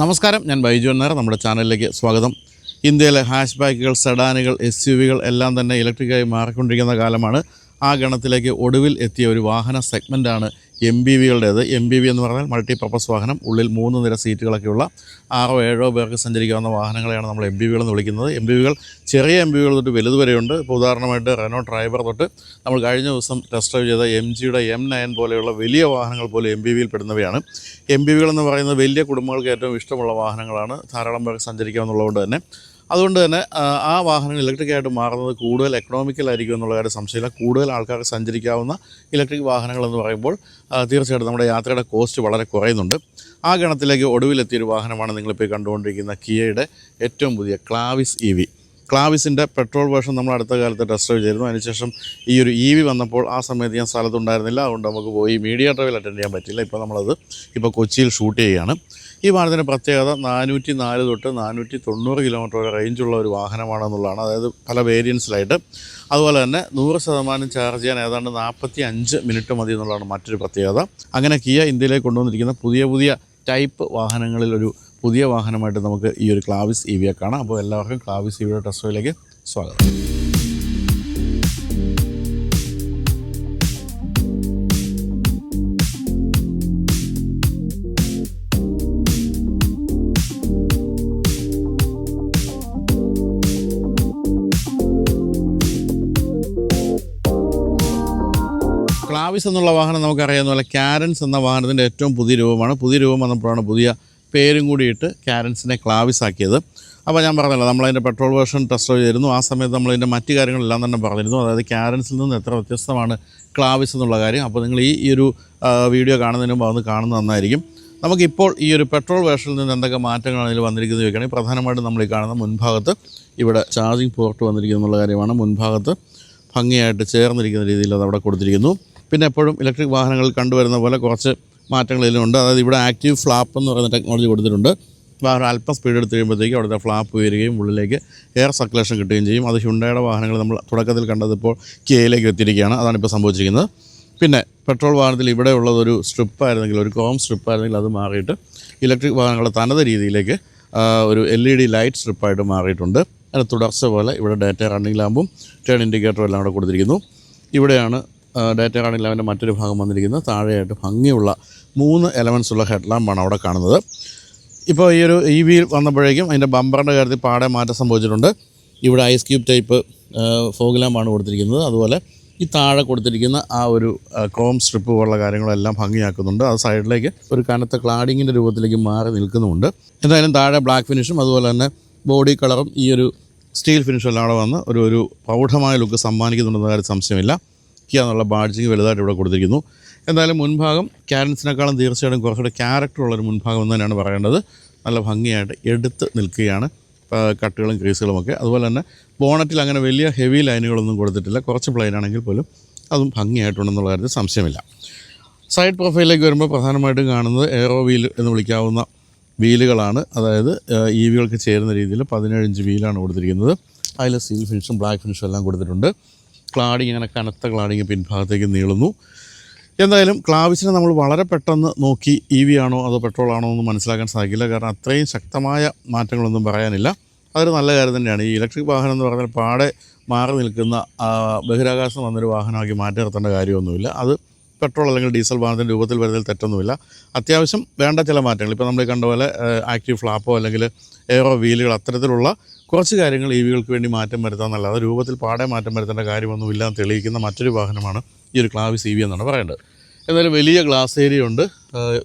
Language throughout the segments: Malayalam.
നമസ്കാരം ഞാൻ ബൈജു എന്നാർ നമ്മുടെ ചാനലിലേക്ക് സ്വാഗതം. ഇന്ത്യയിലെ ഹാഷ് ബാക്കുകൾ സെഡാനുകൾ എസ് യു വികൾ എല്ലാം തന്നെ ഇലക്ട്രിക്കായി മാറിക്കൊണ്ടിരിക്കുന്ന കാലമാണ്. ആ ഗണത്തിലേക്ക് ഒടുവിൽ എത്തിയ ഒരു വാഹന സെഗ്മെന്റാണ് എം ബി വികളുടേത് എം ബി വി എന്ന് പറഞ്ഞാൽ മൾട്ടി പർപ്പസ് വാഹനം. ഉള്ളിൽ മൂന്ന് നിര സീറ്റുകളൊക്കെയുള്ള ആറോ ഏഴോ പേർക്ക് സഞ്ചരിക്കാവുന്ന വാഹനങ്ങളെയാണ് നമ്മൾ എം ബി വികൾ എന്ന് വിളിക്കുന്നത്. എം ബി വികൾ ചെറിയ എം ബി വികൾ തൊട്ട് വലുത് വരെയുണ്ട്. ഇപ്പോൾ ഉദാഹരണമായിട്ട് റെനോ ഡ്രൈവർ തൊട്ട് നമ്മൾ കഴിഞ്ഞ ദിവസം ടെസ്റ്റ് ഡ്രൈവ് ചെയ്ത എം ജിയുടെ എം നയൻ പോലെയുള്ള വലിയ വാഹനങ്ങൾ പോലും എം ബി വിയിൽ പെടുന്നവയാണ്. എം ബി വികൾ എന്ന് പറയുന്നത് വലിയ കുടുംബങ്ങൾക്ക് ഏറ്റവും ഇഷ്ടമുള്ള വാഹനങ്ങളാണ്. ധാരാളം പേർക്ക് സഞ്ചരിക്കാമെന്നുള്ളതുകൊണ്ട് തന്നെ അതുകൊണ്ട് തന്നെ ആ, വാഹനങ്ങൾ ഇലക്ട്രിക് ആയിട്ട് മാറുന്നത് കൂടുതൽ എക്കണോമിക്കൽ ആയിരിക്കും എന്നുള്ള കാര്യം സംശയമില്ല. കൂടുതൽ ആൾക്കാർക്ക് സഞ്ചരിക്കാവുന്ന ഇലക്ട്രിക് വാഹനങ്ങൾ എന്ന് പറയുമ്പോൾ തീർച്ചയായിട്ടും നമ്മുടെ യാത്രയുടെ കോസ്റ്റ് വളരെ കുറയുന്നുണ്ട്. ആ ഗണത്തിലേക്ക് ഒടുവിലെത്തിയൊരു വാഹനമാണ് നിങ്ങളിപ്പോൾ കണ്ടുകൊണ്ടിരിക്കുന്ന കിയയുടെ ഏറ്റവും പുതിയ ക്ലാവിസ് ഇ വി ക്ലാവിസിന്റെ പെട്രോൾ വേർഷൻ നമ്മൾ അടുത്ത കാലത്ത് ടെസ്റ്റ് ഡ്രൈവ് ചെയ്തിരുന്നു. അതിനുശേഷം ഈ ഒരു ഇ വി വന്നപ്പോൾ ആ സമയത്ത് ഞാൻ സ്ഥലത്തുണ്ടായിരുന്നില്ല. അതുകൊണ്ട് നമുക്ക് പോയി മീഡിയ ഡ്രൈവിൽ അറ്റൻഡ് ചെയ്യാൻ പറ്റില്ല. ഇപ്പോൾ നമ്മളത് ഇപ്പോൾ കൊച്ചിയിൽ ഷൂട്ട് ചെയ്യുകയാണ്. ഈ വാഹനത്തിന്റെ പ്രത്യേകത നാനൂറ്റി നാല് തൊട്ട് നാനൂറ്റി തൊണ്ണൂറ് കിലോമീറ്റർ വരെ റേഞ്ചുള്ള ഒരു വാഹനമാണെന്നുള്ളതാണ്. അതായത് പല വേരിയൻസിലായിട്ട് അതുപോലെ തന്നെ നൂറ് ശതമാനം ചാർജ് ചെയ്യാൻ ഏതാണ്ട് നാൽപ്പത്തി അഞ്ച് മിനിറ്റ് മതി എന്നുള്ളതാണ് മറ്റൊരു പ്രത്യേകത. അങ്ങനെ കിയ ഇന്ത്യയിലേക്ക് കൊണ്ടുവന്നിരിക്കുന്ന പുതിയ പുതിയ ടൈപ്പ് വാഹനങ്ങളിൽ ഒരു പുതിയ വാഹനമായിട്ട് നമുക്ക് ഈ ഒരു ക്ലാവിസ് ഇ വിയെ കാണാം. അപ്പോൾ എല്ലാവർക്കും ക്ലാവിസ് ഇ വിയുടെ ടെസ്റ്റിലേക്ക് സ്വാഗതം. ക്ലാവിസ് എന്നുള്ള വാഹനം നമുക്കറിയാവുന്ന പോലെ ക്യാരൻസ് എന്ന വാഹനത്തിന്റെ ഏറ്റവും പുതിയ രൂപമാണ്. പുതിയ രൂപം വന്നപ്പോഴാണ് പുതിയ പേരും കൂടിയിട്ട് ക്യാരൻസിനെ ക്ലാവിസ് ആക്കിയത്. അപ്പോൾ ഞാൻ പറഞ്ഞല്ലോ നമ്മളതിന്റെ പെട്രോൾ വേർഷൻ ടെസ്റ്റ് ചെയ്തിരുന്നു. ആ സമയത്ത് നമ്മളതിന്റെ മറ്റു കാര്യങ്ങളെല്ലാം തന്നെ പറഞ്ഞിരുന്നു. അതായത് ക്യാരൻസിൽ നിന്ന് എത്ര വ്യത്യസ്തമാണ് ക്ലാവിസ് എന്നുള്ള കാര്യം. അപ്പോൾ നിങ്ങൾ ഈ ഒരു വീഡിയോ കാണുന്നതിന് മുമ്പ് അതൊന്ന് കാണുന്നത് നന്നായിരിക്കും. നമുക്കിപ്പോൾ ഈ ഒരു പെട്രോൾ വേർഷനിൽ നിന്ന് എന്തൊക്കെ മാറ്റങ്ങളാണ് ഇതിൽ വന്നിരിക്കുന്നത് ചോദിക്കുകയാണെങ്കിൽ പ്രധാനമായിട്ടും നമ്മൾ ഈ കാണുന്ന മുൻഭാഗത്ത് ഇവിടെ ചാർജിങ് പോർട്ട് വന്നിരിക്കുന്നു എന്നുള്ള കാര്യമാണ് മുൻഭാഗത്ത് ഭംഗിയായിട്ട് ചേർന്നിരിക്കുന്ന രീതിയിൽ അത് അവിടെ കൊടുത്തിരിക്കുന്നു. പിന്നെ എപ്പോഴും ഇലക്ട്രിക് വാഹനങ്ങളിൽ കണ്ടുവരുന്ന പോലെ കുറച്ച് മാറ്റങ്ങൾ ഇതിലുണ്ട്. അതായത് ഇവിടെ ആക്റ്റീവ് ഫ്ലാപ്പ് എന്ന് പറയുന്ന ടെക്നോളജി കൊടുത്തിട്ടുണ്ട്. വാഹനം അല്പം സ്പീഡ് എടുത്ത് കഴിയുമ്പോഴത്തേക്ക് അവിടുത്തെ ഫ്ലാപ്പ് ഉയരുകയും ഉള്ളിലേക്ക് എയർ സർക്കുലേഷൻ കിട്ടുകയും ചെയ്യും. അത് ഹുണ്ടയുടെ വാഹനങ്ങൾ നമ്മൾ തുടക്കത്തിൽ കണ്ടത് ഇപ്പോൾ കിയയിലേക്ക് എത്തിയിരിക്കുകയാണ്. അതാണ് ഇപ്പോൾ സംഭവിച്ചിരിക്കുന്നത്. പിന്നെ പെട്രോൾ വാഹനത്തിൽ ഇവിടെ ഉള്ളതൊരു ഒരു സ്ട്രിപ്പായിരുന്നെങ്കിൽ ഒരു ക്രോം സ്ട്രിപ്പായിരുന്നെങ്കിൽ അത് മാറിയിട്ട് ഇലക്ട്രിക് വാഹനങ്ങളുടെ തനത് രീതിയിലേക്ക് ഒരു എൽ ഇ ഡി ലൈറ്റ് സ്ട്രിപ്പായിട്ട് മാറിയിട്ടുണ്ട്. അതിന് തുടർച്ച പോലെ ഇവിടെ ഡാറ്റ റണ്ണിംഗ് ലാമ്പും ടേൺ ഇൻഡിക്കേറ്ററും എല്ലാം കൂടെ കൊടുത്തിരിക്കുന്നു. ഇവിടെയാണ് ഡാറ്റ റണ്ണിംഗ് ലാമ്പിന്റെ മറ്റൊരു ഭാഗം വന്നിരിക്കുന്നത് താഴെയായിട്ട് ഭംഗിയുള്ള മൂന്ന് എലമെൻസ് ഉള്ള ഹെഡ് ലാമ്പാണ് അവിടെ കാണുന്നത്. ഇപ്പോൾ ഈ ഒരു ഇ വി വന്നപ്പോഴേക്കും അതിന്റെ ബമ്പറിന്റെ കാര്യത്തിൽ പാടെ മാറ്റം സംഭവിച്ചിട്ടുണ്ട്. ഇവിടെ ഐസ് ക്യൂബ് ടൈപ്പ് ഫോഗ് ലാമ്പാണ് കൊടുത്തിരിക്കുന്നത്. അതുപോലെ ഈ താഴെ കൊടുത്തിരിക്കുന്ന ആ ഒരു ക്രോം സ്ട്രിപ്പ് പോലുള്ള കാര്യങ്ങളെല്ലാം ഭംഗിയാക്കുന്നുണ്ട്. അത് സൈഡിലേക്ക് ഒരു കനത്ത ക്ലാഡിങ്ങിന്റെ രൂപത്തിലേക്ക് മാറി നിൽക്കുന്നുമുണ്ട് എന്തായാലും താഴെ ബ്ലാക്ക് ഫിനിഷും അതുപോലെ തന്നെ ബോഡി കളറും ഈ ഒരു സ്റ്റീൽ ഫിനിഷും എല്ലാം കൂടെ വന്ന് ഒരു ഒരു പ്രൗഢമായ ലുക്ക് സമ്മാനിക്കുന്നുണ്ടെന്ന കാര്യം സംശയമില്ല. കിയ എന്നുള്ള ബാഡ്ജിങ് വലുതായിട്ട് ഇവിടെ കൊടുത്തിരിക്കുന്നു. എന്തായാലും മുൻഭാഗം ക്യാരൻസിനേക്കാളും തീർച്ചയായിട്ടും കുറച്ചുകൂടെ ക്യാരക്ടറുള്ളൊരു മുൻഭാഗം എന്ന് തന്നെയാണ് പറയേണ്ടത്. നല്ല ഭംഗിയായിട്ട് എടുത്ത് നിൽക്കുകയാണ് കട്ടുകളും ക്രീസുകളും ഒക്കെ. അതുപോലെ തന്നെ ബോണറ്റിൽ അങ്ങനെ വലിയ ഹെവി ലൈനുകളൊന്നും കൊടുത്തിട്ടില്ല. കുറച്ച് പ്ലെയിൻ ആണെങ്കിൽ പോലും അതും ഭംഗിയായിട്ടുണ്ടെന്നുള്ള കാര്യത്തിൽ സംശയമില്ല. സൈഡ് പ്രൊഫൈലിലേക്ക് വരുമ്പോൾ പ്രധാനമായിട്ടും കാണുന്നത് എയറോ വീൽ എന്ന് വിളിക്കാവുന്ന വീലുകളാണ് അതായത് ഇ വികൾക്ക് ചേരുന്ന രീതിയിൽ പതിനേഴ് ഇഞ്ച് വീലാണ് കൊടുത്തിരിക്കുന്നത്. അതിൽ സീൽ ഫിനിഷും ബ്ലാക്ക് ഫിനിഷും എല്ലാം കൊടുത്തിട്ടുണ്ട്. ക്ലാഡിങ് അങ്ങനെ കനത്ത ക്ലാഡിങ് പിൻഭാഗത്തേക്ക് നീളുന്നു. എന്തായാലും ക്ലാവിസിനെ നമ്മൾ വളരെ പെട്ടെന്ന് നോക്കി ഇ വി ആണോ അതോ പെട്രോൾ ആണോ എന്ന് മനസ്സിലാക്കാൻ സാധിക്കില്ല. കാരണം അത്രയും ശക്തമായ മാറ്റങ്ങളൊന്നും പറയാനില്ല. അതൊരു നല്ല കാര്യം തന്നെയാണ്. ഈ ഇലക്ട്രിക് വാഹനം എന്ന് പറഞ്ഞാൽ പാടെ മാറി നിൽക്കുന്ന ബഹിരാകാശം വന്നൊരു വാഹനമാക്കി മാറ്റി നിർത്തേണ്ട കാര്യമൊന്നുമില്ല. അത് പെട്രോൾ അല്ലെങ്കിൽ ഡീസൽ വാഹനത്തിന്റെ രൂപത്തിൽ വരുന്നതിൽ തെറ്റൊന്നുമില്ല. അത്യാവശ്യം വേണ്ട ചില മാറ്റങ്ങൾ. ഇപ്പോൾ നമ്മൾ കണ്ട പോലെ ആക്റ്റീവ് ഫ്ലാപ്പോ അല്ലെങ്കിൽ എയറോ വീലുകൾ അത്തരത്തിലുള്ള കുറച്ച് കാര്യങ്ങൾ ഇ വികൾക്ക് വേണ്ടി മാറ്റം വരുത്താമെന്നല്ലാതെ രൂപത്തിൽ പാടെ മാറ്റം വരുത്തേണ്ട കാര്യമൊന്നുമില്ല എന്ന് തെളിയിക്കുന്ന മറ്റൊരു വാഹനമാണ് ഈ ഒരു ക്ലാവിസ് ഇ വി എന്നാണ് പറയേണ്ടത്. എന്തായാലും വലിയ ഗ്ലാസ് ഏരിയ ഉണ്ട്.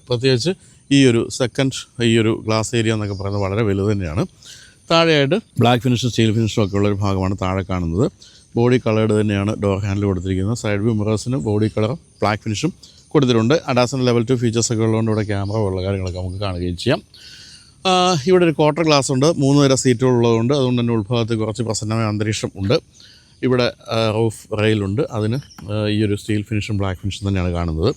പ്രത്യേകിച്ച് ഈ ഒരു സെക്കൻഡ് ഈ ഒരു ഗ്ലാസ് ഏരിയ എന്നൊക്കെ പറയുന്നത് വളരെ വലുത് തന്നെയാണ്. താഴെയായിട്ട് ബ്ലാക്ക് ഫിനിഷും സ്റ്റീൽ ഫിനിഷും ഒക്കെ ഉള്ളൊരു ഭാഗമാണ് താഴെ കാണുന്നത്. ബോഡി കളേർഡ് തന്നെയാണ് ഡോർ ഹാൻഡിൽ കൊടുത്തിരിക്കുന്നത്. സൈഡ് വ്യൂ മിറേഴ്സിന് ബോഡി കളറും ബ്ലാക്ക് ഫിനിഷും കൊടുത്തിട്ടുണ്ട്. അഡാസൺ ലെവൽ ടു ഫീച്ചേഴ്സൊക്കെ ഉള്ളതുകൊണ്ട് ഇവിടെ ക്യാമറ ഉള്ള കാര്യങ്ങളൊക്കെ നമുക്ക് കാണുകയും ചെയ്യാം. ഇവിടെ ഒരു ക്വാർട്ടർ ഗ്ലാസ് ഉണ്ട്. മൂന്ന് തരം സീറ്റുകളുള്ളതുകൊണ്ട് അതുകൊണ്ട് തന്നെ ഉൾഭാഗത്ത് കുറച്ച് പ്രസന്നമായ അന്തരീക്ഷം ഉണ്ട്. ഇവിടെ റൂഫ് റെയിലുണ്ട് അതിന് ഈ ഒരു സ്റ്റീൽ ഫിനിഷും ബ്ലാക്ക് ഫിനിഷും തന്നെയാണ് കാണുന്നത്.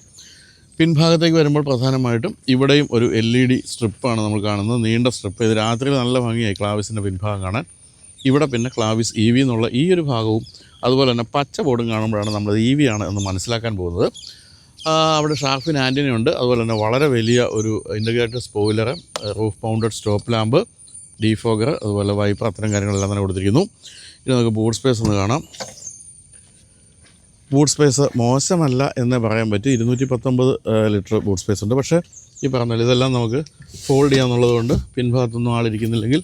പിൻഭാഗത്തേക്ക് വരുമ്പോൾ പ്രധാനമായിട്ടും ഇവിടെയും ഒരു എൽ ഇ ഡി സ്ട്രിപ്പാണ് നമ്മൾ കാണുന്നത്. നീണ്ട സ്ട്രിപ്പ് ഇത് രാത്രി നല്ല ഭംഗിയായി ക്ലാവിസിന്റെ പിൻഭാഗം കാണാൻ. ഇവിടെ പിന്നെ ക്ലാവിസ് ഇ വി എന്നുള്ള ഈ ഒരു ഭാഗവും അതുപോലെ തന്നെ പച്ച ബോർഡും കാണുമ്പോഴാണ് നമ്മൾ ഇ വി ആണ് എന്ന് മനസ്സിലാക്കാൻ പോകുന്നത്. അവിടെ ഷാർഫിൻ ആന്റിനി ഉണ്ട്. അതുപോലെ തന്നെ വളരെ വലിയ ഒരു integrated spoiler roof mounted stop lamp defogger അതുപോലെ വൈപ്പർ അത്തരം കാര്യങ്ങളെല്ലാം തന്നെ കൊടുത്തിരിക്കുന്നു. ഇനി നമുക്ക് ബൂട്ട് സ്പേസ് ഒന്ന് കാണാം. ബൂട്ട് സ്പേസ് മോശമല്ല എന്ന് പറയാൻ പറ്റും. ഇരുന്നൂറ്റി പത്തൊമ്പത് ലിറ്റർ ബൂട്ട് സ്പേസ് ഉണ്ട്. പക്ഷേ ഈ പറഞ്ഞാൽ ഇതെല്ലാം നമുക്ക് ഫോൾഡ് ചെയ്യാന്നുള്ളത് കൊണ്ട് പിൻഭാഗത്തൊന്നും ആളിരിക്കുന്നില്ലെങ്കിൽ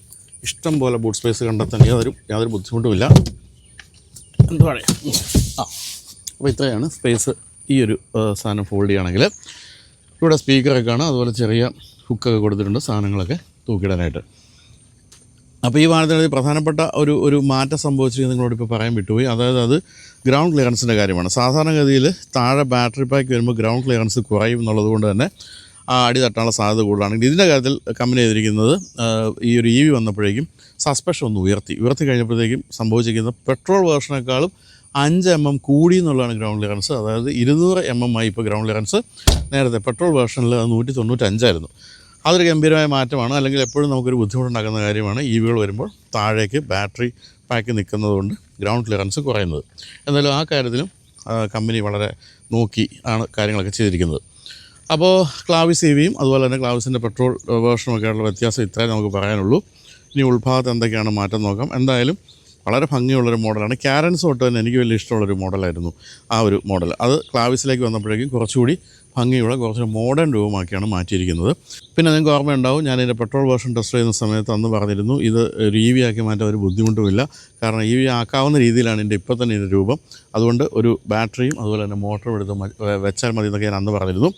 ഇഷ്ടം പോലെ ബൂട്ട് സ്പേസ് കണ്ടെത്താൻ യാതൊരു യാതൊരു ബുദ്ധിമുട്ടുമില്ല. എന്താ പറയുക ആ അപ്പോൾ ഇത്രയാണ് സ്പേസ് ഈ ഒരു സാധനം ഫോൾഡ് ചെയ്യുകയാണെങ്കിൽ ഇവിടെ സ്പീക്കറൊക്കെ കാണാം. അതുപോലെ ചെറിയ ഹുക്കൊക്കെ കൊടുത്തിട്ടുണ്ട് സാധനങ്ങളൊക്കെ തൂക്കിയിടാനായിട്ട് അപ്പോൾ ഈ വാഹനത്തിന് പ്രധാനപ്പെട്ട ഒരു ഒരു മാറ്റം സംഭവിച്ചിരിക്കുന്നത് നിങ്ങളോട് ഇപ്പോൾ പറയാൻ വിട്ടുപോയി. അതായത് അത് ഗ്രൗണ്ട് ക്ലിയറൻസിന്റെ കാര്യമാണ്. സാധാരണഗതിയിൽ താഴെ ബാറ്ററി പാക്ക് വരുമ്പോൾ ഗ്രൗണ്ട് ക്ലിയറൻസ് കുറയും എന്നുള്ളത് കൊണ്ട് തന്നെ അടി തട്ടാനുള്ള സാധ്യത കൂടുതലാണെങ്കിൽ ഇതിന്റെ കാര്യത്തിൽ കമ്പനി ചെയ്തിരിക്കുന്നത് ഈ ഒരു ഇ വി വന്നപ്പോഴേക്കും സസ്പെൻഷൻ ഒന്ന് ഉയർത്തി. ഉയർത്തി കഴിഞ്ഞപ്പോഴത്തേക്കും സംഭവിച്ചിരിക്കുന്നത് പെട്രോൾ വേർഷനേക്കാളും അഞ്ച് എം എം കൂടി എന്നുള്ളതാണ് ഗ്രൗണ്ട് ക്ലിയറൻസ് അതായത് ഇരുന്നൂറ് എം എം ആയി ഇപ്പോൾ ഗ്രൗണ്ട് ക്ലിയറൻസ് നേരത്തെ പെട്രോൾ വേർഷനിൽ അത് നൂറ്റി തൊണ്ണൂറ്റഞ്ചായിരുന്നു അതൊരു ഗംഭീരമായ മാറ്റമാണ്. അല്ലെങ്കിൽ എപ്പോഴും നമുക്കൊരു ബുദ്ധിമുട്ടുണ്ടാക്കുന്ന കാര്യമാണ് ഇ വികൾ വരുമ്പോൾ താഴേക്ക് ബാറ്ററി പാക്ക് നിൽക്കുന്നതുകൊണ്ട് ഗ്രൗണ്ട് ക്ലിയറൻസ് കുറയുന്നത്. എന്നാലും ആ കാര്യത്തിലും കമ്പനി വളരെ നോക്കി ആണ് കാര്യങ്ങളൊക്കെ ചെയ്തിരിക്കുന്നത്. അപ്പോൾ ക്ലാവിസ് ഇ വിയും അതുപോലെ തന്നെ ക്ലാവിസിന്റെ പെട്രോൾ വേർഷനൊക്കെയുള്ള വ്യത്യാസം ഇത്രയും നമുക്ക് പറയാനുള്ളൂ. ഇനി ഉൾഭാഗത്ത് എന്തൊക്കെയാണ് മാറ്റം നോക്കാം. എന്തായാലും വളരെ ഭംഗിയുള്ളൊരു മോഡലാണ്. ക്യാരൻസ് ഓട്ടോ തന്നെ എനിക്ക് വലിയ ഇഷ്ടമുള്ളൊരു മോഡലായിരുന്നു ആ ഒരു മോഡൽ. അത് ക്ലാവിസിലേക്ക് വന്നപ്പോഴേക്കും കുറച്ചുകൂടി ഭംഗിയുള്ള കുറച്ച് മോഡേൺ രൂപമാക്കിയാണ് മാറ്റിയിരിക്കുന്നത്. പിന്നെ നിങ്ങൾക്ക് ഓർമ്മയുണ്ടാവും ഞാൻ ഇതിന്റെ പെട്രോൾ വേർഷൻ ടെസ്റ്റ് ചെയ്യുന്ന സമയത്ത് അന്ന് പറഞ്ഞിരുന്നു ഇത് ഒരു ഇ വി ആക്കി മാറ്റാൻ ഒരു ബുദ്ധിമുട്ടുമില്ല. കാരണം ഇ വി ആക്കാവുന്ന രീതിയിലാണ് ഇതിന്റെ ഇപ്പോൾ തന്നെ ഇതിന്റെ രൂപം. അതുകൊണ്ട് ഒരു ബാറ്ററിയും അതുപോലെ തന്നെ മോട്ടറും എടുത്ത് വെച്ചാൽ മതി എന്നൊക്കെ ഞാൻ അന്ന് പറഞ്ഞിരുന്നു.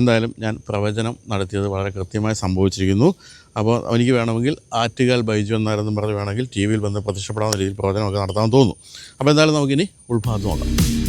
എന്തായാലും ഞാൻ പ്രവചനം നടത്തിയത് വളരെ കൃത്യമായി സംഭവിച്ചിരിക്കുന്നു. അപ്പോൾ എനിക്ക് വേണമെങ്കിൽ ആറ്റുകാൽ ബൈജു എന്നായിരുന്നു പറഞ്ഞ് വേണമെങ്കിൽ ടി വിയിൽ വന്ന് പ്രത്യക്ഷപ്പെടാവുന്ന രീതിയിൽ പ്രവചനമൊക്കെ നടത്താൻ തോന്നുന്നു. അപ്പോൾ എന്തായാലും നമുക്കിനി ഉൾഭാഗത്ത് നോക്കാം.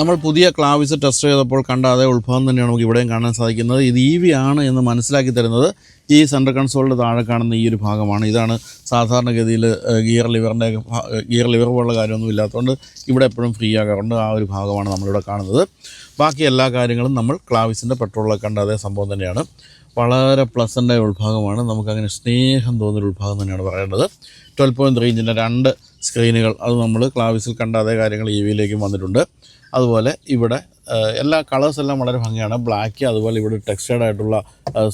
നമ്മൾ പുതിയ ക്ലാവിസ് ടെസ്റ്റ് ചെയ്തപ്പോൾ കണ്ട അതേ ഉത്ഭവം തന്നെയാണ് നമുക്ക് ഇവിടെയും കാണാൻ സാധിക്കുന്നത്. ഇത് ഇ വി ആണ് എന്ന് മനസ്സിലാക്കി തരുന്നത്. ഈ സെൻട്രൽ കൺസോളിന്റെ താഴെ കാണുന്ന ഈ ഒരു ഭാഗമാണ്. ഇതാണ് സാധാരണഗതിയിൽ ഗിയർ ലിവറിന്റെ ഗിയർ ലിവർ പോലുള്ള കാര്യമൊന്നും ഇല്ലാത്തതുകൊണ്ട് ഇവിടെ എപ്പോഴും ഫ്രീ ആകാറുണ്ട്. ആ ഒരു ഭാഗമാണ് നമ്മളിവിടെ കാണുന്നത്. ബാക്കി എല്ലാ കാര്യങ്ങളും നമ്മൾ ക്ലാവിസിന്റെ പെട്രോളിലൊക്കെ കണ്ട അതേ സംഭവം തന്നെയാണ്. വളരെ പ്ലസന്റായ ഉൾഭാഗമാണ് നമുക്കങ്ങനെ സ്നേഹം തോന്നുന്ന ഉൾഭാഗം തന്നെയാണ് പറയേണ്ടത്. ട്വൽവ് പോയിന്റ് ത്രീ ഇഞ്ചിന്റെ രണ്ട് സ്ക്രീനുകൾ അത് നമ്മൾ ക്ലാവിസിൽ കണ്ട അതേ കാര്യങ്ങൾ ഇ വിയിലേക്കും വന്നിട്ടുണ്ട്. അതുപോലെ ഇവിടെ എല്ലാ കളേഴ്സ് എല്ലാം വളരെ ഭംഗിയാണ്. ബ്ലാക്ക് അതുപോലെ ഇവിടെ ടെക്സ്റ്റേഡ് ആയിട്ടുള്ള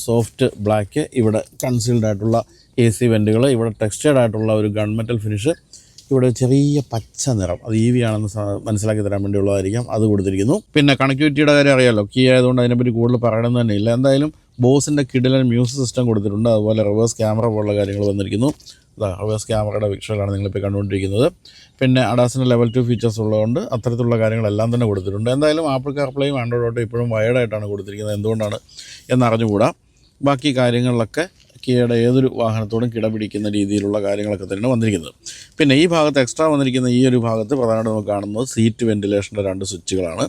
സോഫ്റ്റ് ബ്ലാക്ക് ഇവിടെ കൺസീൽഡ് ആയിട്ടുള്ള എ സി വെന്റുകൾ ഇവിടെ ടെക്സ്റ്റേഡ് ആയിട്ടുള്ള ഒരു ഗൺമെറ്റൽ ഫിനിഷ് ഇവിടെ ചെറിയ പച്ച നിറം. അത് ഇ വി ആണെന്ന് മനസ്സിലാക്കി തരാൻ വേണ്ടിയുള്ളതായിരിക്കാം അത് കൊടുത്തിരിക്കുന്നു. പിന്നെ കണക്ടിവിറ്റിയുടെ കാര്യം അറിയാമല്ലോ കീ ആയതുകൊണ്ട് അതിനെപ്പറ്റി കൂടുതൽ പറയണമെന്ന് തന്നെ ഇല്ല. എന്തായാലും ബോസിന്റെ കിഡിലൻ മ്യൂസിക് സിസ്റ്റം കൊടുത്തിട്ടുണ്ട്. അതുപോലെ റിവേഴ്സ് ക്യാമറ പോലുള്ള കാര്യങ്ങൾ വന്നിരിക്കുന്നു. റിവേഴ്സ് ക്യാമറയുടെ വിഷ്വലാണ് നിങ്ങളിപ്പോൾ കണ്ടുകൊണ്ടിരിക്കുന്നത്. പിന്നെ അഡാസിന്റെ ലെവൽ ടു ഫീച്ചേഴ്സ് ഉള്ളതുകൊണ്ട് അത്തരത്തിലുള്ള കാര്യങ്ങളെല്ലാം തന്നെ കൊടുത്തിട്ടുണ്ട്. എന്തായാലും ആപ്പിൾ കാർപ്ലേയും ആൻഡ്രോയിഡ് ഓട്ടോ ഇപ്പോഴും വയർഡായിട്ടാണ് കൊടുത്തിരിക്കുന്നത്. എന്തുകൊണ്ടാണ് എന്നറിഞ്ഞുകൂടാ? ബാക്കി കാര്യങ്ങളിലൊക്കെ കിയയുടെ ഏതൊരു വാഹനത്തോടും കിടപിടിക്കുന്ന രീതിയിലുള്ള കാര്യങ്ങളൊക്കെ തന്നെയാണ് വന്നിരിക്കുന്നത്. പിന്നെ ഈ ഭാഗത്ത് എക്സ്ട്രാ വന്നിരിക്കുന്ന ഈ ഒരു ഭാഗത്ത് പ്രധാനമായിട്ട് നമുക്ക് കാണുന്നത് സീറ്റ് വെന്റിലേഷന്റെ രണ്ട് സ്വിച്ചുകളാണ്.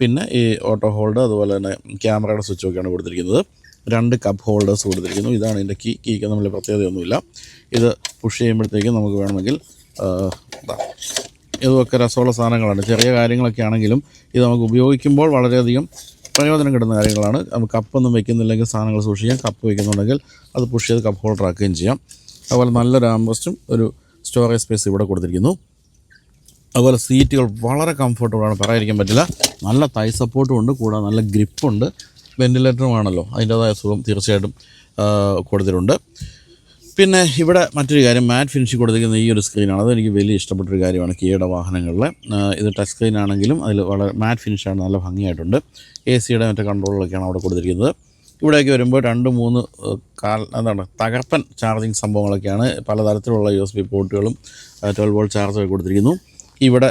പിന്നെ ഈ ഓട്ടോ ഹോൾഡ് അതുപോലെ തന്നെ ക്യാമറയുടെ സ്വിച്ചൊക്കെയാണ് കൊടുത്തിരിക്കുന്നത്. രണ്ട് കപ്പ് ഹോൾഡേഴ്സ് കൊടുത്തിരിക്കുന്നു. ഇതാണ് ഇതിന്റെ കീ കീക്ക് നമ്മൾ പ്രത്യേകതയൊന്നുമില്ല. ഇത് പുഷ് ചെയ്യുമ്പോഴത്തേക്കും നമുക്ക് വേണമെങ്കിൽ ഇതൊക്കെ രസമുള്ള സാധനങ്ങളാണ്. ചെറിയ കാര്യങ്ങളൊക്കെ ആണെങ്കിലും ഇത് നമുക്ക് ഉപയോഗിക്കുമ്പോൾ വളരെയധികം പ്രയോജനം കിട്ടുന്ന കാര്യങ്ങളാണ്. നമുക്ക് കപ്പൊന്നും വെക്കുന്നില്ലെങ്കിൽ സാധനങ്ങൾ സൂക്ഷിക്കാം. കപ്പ് വെക്കുന്നുണ്ടെങ്കിൽ അത് പുഷ് ചെയ്ത് കപ്പ് ഹോൾഡർ ആക്കുകയും ചെയ്യാം. അതുപോലെ നല്ലൊരു ആംബസ്റ്റും ഒരു സ്റ്റോറേജ് സ്പേസ് ഇവിടെ കൊടുത്തിരിക്കുന്നു. അതുപോലെ സീറ്റുകൾ വളരെ കംഫർട്ടബിളാണ് പറയാതിരിക്കാൻ പറ്റില്ല. നല്ല തൈ സപ്പോർട്ടും ഉണ്ട്. കൂടാതെ നല്ല ഗ്രിപ്പുണ്ട് വെന്റിലേറ്ററും ആണല്ലോ. അതിന്റേതായ സുഖം തീർച്ചയായിട്ടും കൊടുത്തിട്ടുണ്ട്. പിന്നെ ഇവിടെ മറ്റൊരു കാര്യം മാറ്റ് ഫിനിഷ് കൊടുത്തിരിക്കുന്ന ഈ ഒരു സ്ക്രീനാണ്. അത് എനിക്ക് വലിയ ഇഷ്ടപ്പെട്ടൊരു കാര്യമാണ് കിയയുടെ വാഹനങ്ങളിൽ. ഇത് ടച്ച് സ്ക്രീൻ ആണെങ്കിലും അതിൽ വളരെ മാറ്റ് ഫിനിഷാണ് നല്ല ഭംഗിയായിട്ടുണ്ട്. എ സിയുടെ മറ്റേ കൺട്രോളുകളൊക്കെയാണ് അവിടെ കൊടുത്തിരിക്കുന്നത്. ഇവിടേക്ക് വരുമ്പോൾ രണ്ട് മൂന്ന് കാൽ എന്താണ് തകർപ്പൻ ചാർജിങ് സംഭവങ്ങളൊക്കെയാണ് പലതരത്തിലുള്ള യു എസ് ബി പോർട്ടുകളും ട്വൽവ് വോൾട്ട് ചാർജൊക്കെ കൊടുത്തിരിക്കുന്നു. ഇവിടെ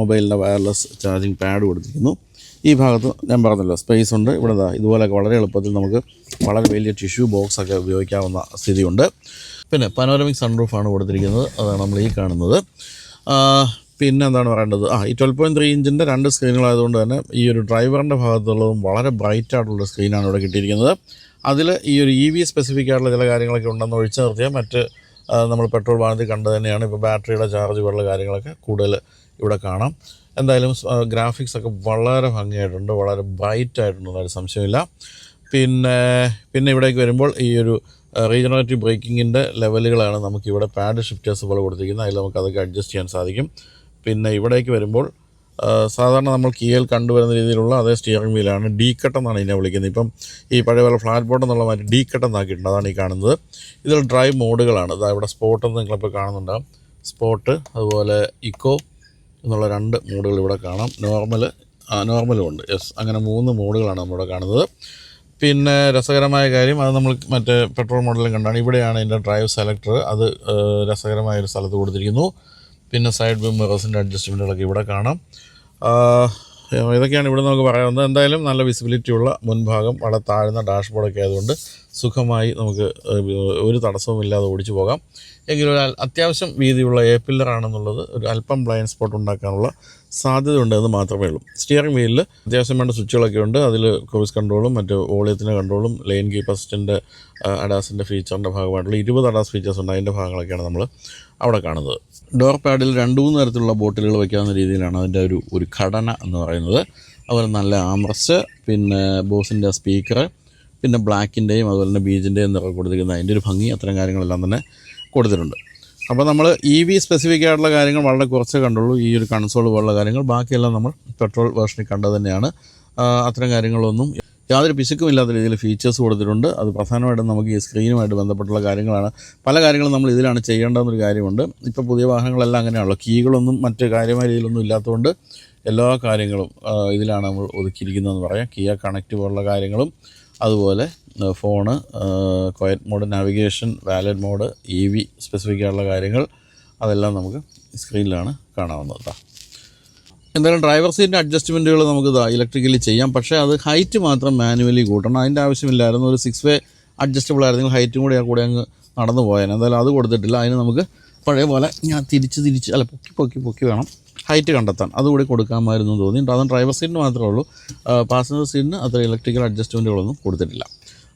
മൊബൈലിന്റെ വയർലെസ് ചാർജിങ് പാഡ് കൊടുത്തിരിക്കുന്നു. ഈ ഭാഗത്ത് ഞാൻ പറഞ്ഞല്ലോ സ്പേസ് ഉണ്ട്. ഇവിടെ ഇതുപോലെയൊക്കെ വളരെ എളുപ്പത്തിൽ നമുക്ക് വളരെ വലിയ ടിഷ്യൂ ബോക്സ് ഒക്കെ ഉപയോഗിക്കാവുന്ന സ്ഥിതിയുണ്ട്. പിന്നെ പനോരമിക് സൺറൂഫാണ് കൊടുത്തിരിക്കുന്നത്. അതാണ് നമ്മൾ ഈ കാണുന്നത്. പിന്നെ എന്താണ് പറയേണ്ടത്? ആ ഈ ട്വൽവ് പോയിന്റ് ത്രീ ഇഞ്ചിന്റെ രണ്ട് സ്ക്രീനുകളായതുകൊണ്ട് തന്നെ ഈ ഒരു ഡ്രൈവറിന്റെ ഭാഗത്തുള്ളതും വളരെ ബ്രൈറ്റ് ആയിട്ടുള്ള സ്ക്രീനാണ് ഇവിടെ കിട്ടിയിരിക്കുന്നത്. അതിൽ ഈ ഒരു ഇ വി സ്പെസിഫിക് ആയിട്ടുള്ള ചില കാര്യങ്ങളൊക്കെ ഉണ്ടെന്ന് ഒഴിച്ചു നിർത്തിയാൽ മറ്റ് നമ്മൾ പെട്രോൾ വാഹനത്തിൽ കണ്ടു തന്നെയാണ്. ഇപ്പോൾ ബാറ്ററിയുടെ ചാർജ് പോലുള്ള കാര്യങ്ങളൊക്കെ കൂടുതൽ ഇവിടെ കാണാം. എന്തായാലും ഗ്രാഫിക്സ് ഒക്കെ വളരെ ഭംഗിയായിട്ടുണ്ട്. വളരെ ബ്രൈറ്റ് ആയിട്ടുണ്ട് ഒരു സംശയമില്ല പിന്നെ പിന്നെ ഇവിടേക്ക് വരുമ്പോൾ ഈ ഒരു റീജനറേറ്റീവ് ബ്രേക്കിങ്ങിന്റെ ലെവലുകളാണ് നമുക്കിവിടെ പാഡ് ഷിഫ്റ്റേഴ്സ് പോലെ കൊടുത്തിരിക്കുന്നത്. അതിൽ നമുക്ക് അതൊക്കെ അഡ്ജസ്റ്റ് ചെയ്യാൻ സാധിക്കും. പിന്നെ ഇവിടേക്ക് വരുമ്പോൾ സാധാരണ നമ്മൾ കീയൽ കണ്ടുവരുന്ന രീതിയിലുള്ള അതേ സ്റ്റിയറിംഗ് വീലാണ് ഡി കട്ട് എന്നാണ് ഇതിനെ വിളിക്കുന്നത്. ഇപ്പം ഈ പഴയ പോലെ ഫ്ലാറ്റ് ബോട്ട് എന്നുള്ള മാറ്റി ഡി കട്ട് എന്നാക്കിയിട്ടുണ്ട്. അതാണ് ഈ കാണുന്നത്. ഇതിൽ ഡ്രൈവ് മോഡുകളാണ് ഇതാ ഇവിടെ സ്പോട്ട് എന്ന് നിങ്ങളിപ്പോൾ കാണുന്നുണ്ടാകും സ്പോട്ട് അതുപോലെ ഇക്കോ എന്നുള്ള രണ്ട് മോഡുകൾ ഇവിടെ കാണാം. നോർമൽ നോർമലും ഉണ്ട്. യെസ് അങ്ങനെ മൂന്ന് മോഡുകളാണ് നമ്മളിവിടെ കാണുന്നത്. പിന്നെ രസകരമായ കാര്യം അത് നമ്മൾ മറ്റേ പെട്രോൾ മോഡലും കണ്ടാണ്. ഇവിടെയാണ് എന്റെ ഡ്രൈവ് സെലക്ടർ അത് രസകരമായ ഒരു സ്ഥലത്ത് കൊടുത്തിരിക്കുന്നു. പിന്നെ സൈഡ് ബിം മിറേഴ്സിന്റെ അഡ്ജസ്റ്റ്മെന്റുകളൊക്കെ ഇവിടെ കാണാം. ഇതൊക്കെയാണ് ഇവിടെ നമുക്ക് പറയാവുന്നത് എന്തായാലും നല്ല വിസിബിലിറ്റി ഉള്ള മുൻഭാഗം വളരെ താഴ്ന്ന ഡാഷ്ബോർഡൊക്കെ ആയതുകൊണ്ട് സുഖമായി നമുക്ക് ഒരു തടസ്സവും ഇല്ലാതെ ഓടിച്ചു പോകാം. എങ്കിലും ഒരു അത്യാവശ്യം വീതിയുള്ള എ പില്ലർ ആണെന്നുള്ളത് ഒരു അല്പം ബ്ലൈൻഡ് സ്പോട്ട് ഉണ്ടാക്കാനുള്ള സാധ്യത ഉണ്ടെന്ന് മാത്രമേ ഉള്ളൂ. സ്റ്റിയറിംഗ് വീലിൽ അത്യാവശ്യം വേണ്ട സ്വിച്ചുകളൊക്കെ ഉണ്ട്. അതിൽ ക്രൂസ് കൺട്രോളും മറ്റ് വോളിയത്തിന്റെ കൺട്രോളും ലെയിൻ കീപ്പസ്റ്റിന്റെ അഡാസിന്റെ ഫീച്ചറിന്റെ ഭാഗമായിട്ടുള്ള ഇരുപത് അഡാസ് ഫീച്ചേഴ്സ് ഉണ്ട്. അതിന്റെ ഭാഗങ്ങളൊക്കെയാണ് നമ്മൾ അവിടെ കാണുന്നത്. ഡോർ പാഡിൽ രണ്ട് മൂന്ന് തരത്തിലുള്ള ബോട്ടിലുകൾ വയ്ക്കാവുന്ന രീതിയിലാണ് അതിന്റെ ഒരു ഒരു ഘടന എന്ന് പറയുന്നത്. അതുപോലെ നല്ല ആംറസ്റ്റ് പിന്നെ ബോസിന്റെ സ്പീക്കർ പിന്നെ ബ്ലാക്കിന്റെയും അതുപോലെ തന്നെ ബീജിന്റെയും നിറം കൊടുത്തിരിക്കുന്ന അതിന്റെ ഒരു ഭംഗി അത്തരം കാര്യങ്ങളെല്ലാം തന്നെ കൊടുത്തിട്ടുണ്ട്. അപ്പോൾ നമ്മൾ ഇ വി സ്പെസിഫിക് ആയിട്ടുള്ള കാര്യങ്ങൾ വളരെ കുറച്ചേ കണ്ടുള്ളൂ. ഈ ഒരു കൺസോൾ പോലുള്ള കാര്യങ്ങൾ. ബാക്കിയെല്ലാം നമ്മൾ പെട്രോൾ വേർഷനിൽ കണ്ടത് തന്നെയാണ്. അത്തരം കാര്യങ്ങളൊന്നും യാതൊരു പിശുക്കുമില്ലാത്ത രീതിയിൽ ഫീച്ചേഴ്സ് കൊടുത്തിട്ടുണ്ട്. അത് പ്രധാനമായിട്ടും നമുക്ക് ഈ സ്ക്രീനുമായിട്ട് ബന്ധപ്പെട്ടുള്ള കാര്യങ്ങളാണ്. പല കാര്യങ്ങളും നമ്മൾ ഇതിലാണ് ചെയ്യേണ്ടതെന്നൊരു കാര്യമുണ്ട്. ഇപ്പോൾ പുതിയ വാഹനങ്ങളെല്ലാം അങ്ങനെയാണല്ലോ. കീകളൊന്നും മറ്റ് കാര്യമായ രീതിയിലൊന്നും ഇല്ലാത്തതുകൊണ്ട് എല്ലാ കാര്യങ്ങളും ഇതിലാണ് നമ്മൾ ഒതുക്കിയിരിക്കുന്നതെന്ന് പറയാം. കിയ കണക്റ്റ് പോലുള്ള കാര്യങ്ങളും അതുപോലെ phone quiet mode navigation valet mode E V specific ആയിട്ടുള്ള കാര്യങ്ങൾ അതെല്ലാം നമുക്ക് സ്ക്രീനിലാണ് കാണാവുന്നത് കേട്ടോ എന്തായാലും ഡ്രൈവർ സീറ്റിന്റെ അഡ്ജസ്റ്റ്മെന്റുകൾ നമുക്ക് ഇതാ ഇലക്ട്രിക്കലി ചെയ്യാം. പക്ഷേ അത് ഹൈറ്റ് മാത്രം മാനുവലി കൂട്ടണം. അതിന്റെ ആവശ്യമില്ലായിരുന്നു. ഒരു സിക്സ് വേ അഡ്ജസ്റ്റബിൾ ആയിരുന്നെങ്കിൽ ഹൈറ്റും കൂടെ ആ കൂടെ അങ്ങ് നടന്നു പോയാൽ എന്തായാലും അത് കൊടുത്തിട്ടില്ല. അതിന് നമുക്ക് പഴയ പോലെ ഞാൻ തിരിച്ച് തിരിച്ച് അല്ല പൊക്കി പൊക്കി പൊക്കി വേണം ഹൈറ്റ് കണ്ടെത്താൻ. അതുകൂടി കൊടുക്കാമായിരുന്നു തോന്നി അതും ഡ്രൈവർ സീറ്റിന് മാത്രമേ ഉള്ളൂ. പാസഞ്ചർ സീറ്റിന് അത്ര ഇലക്ട്രിക്കൽ അഡ്ജസ്റ്റ്മെന്റുകളൊന്നും കൊടുത്തിട്ടില്ല.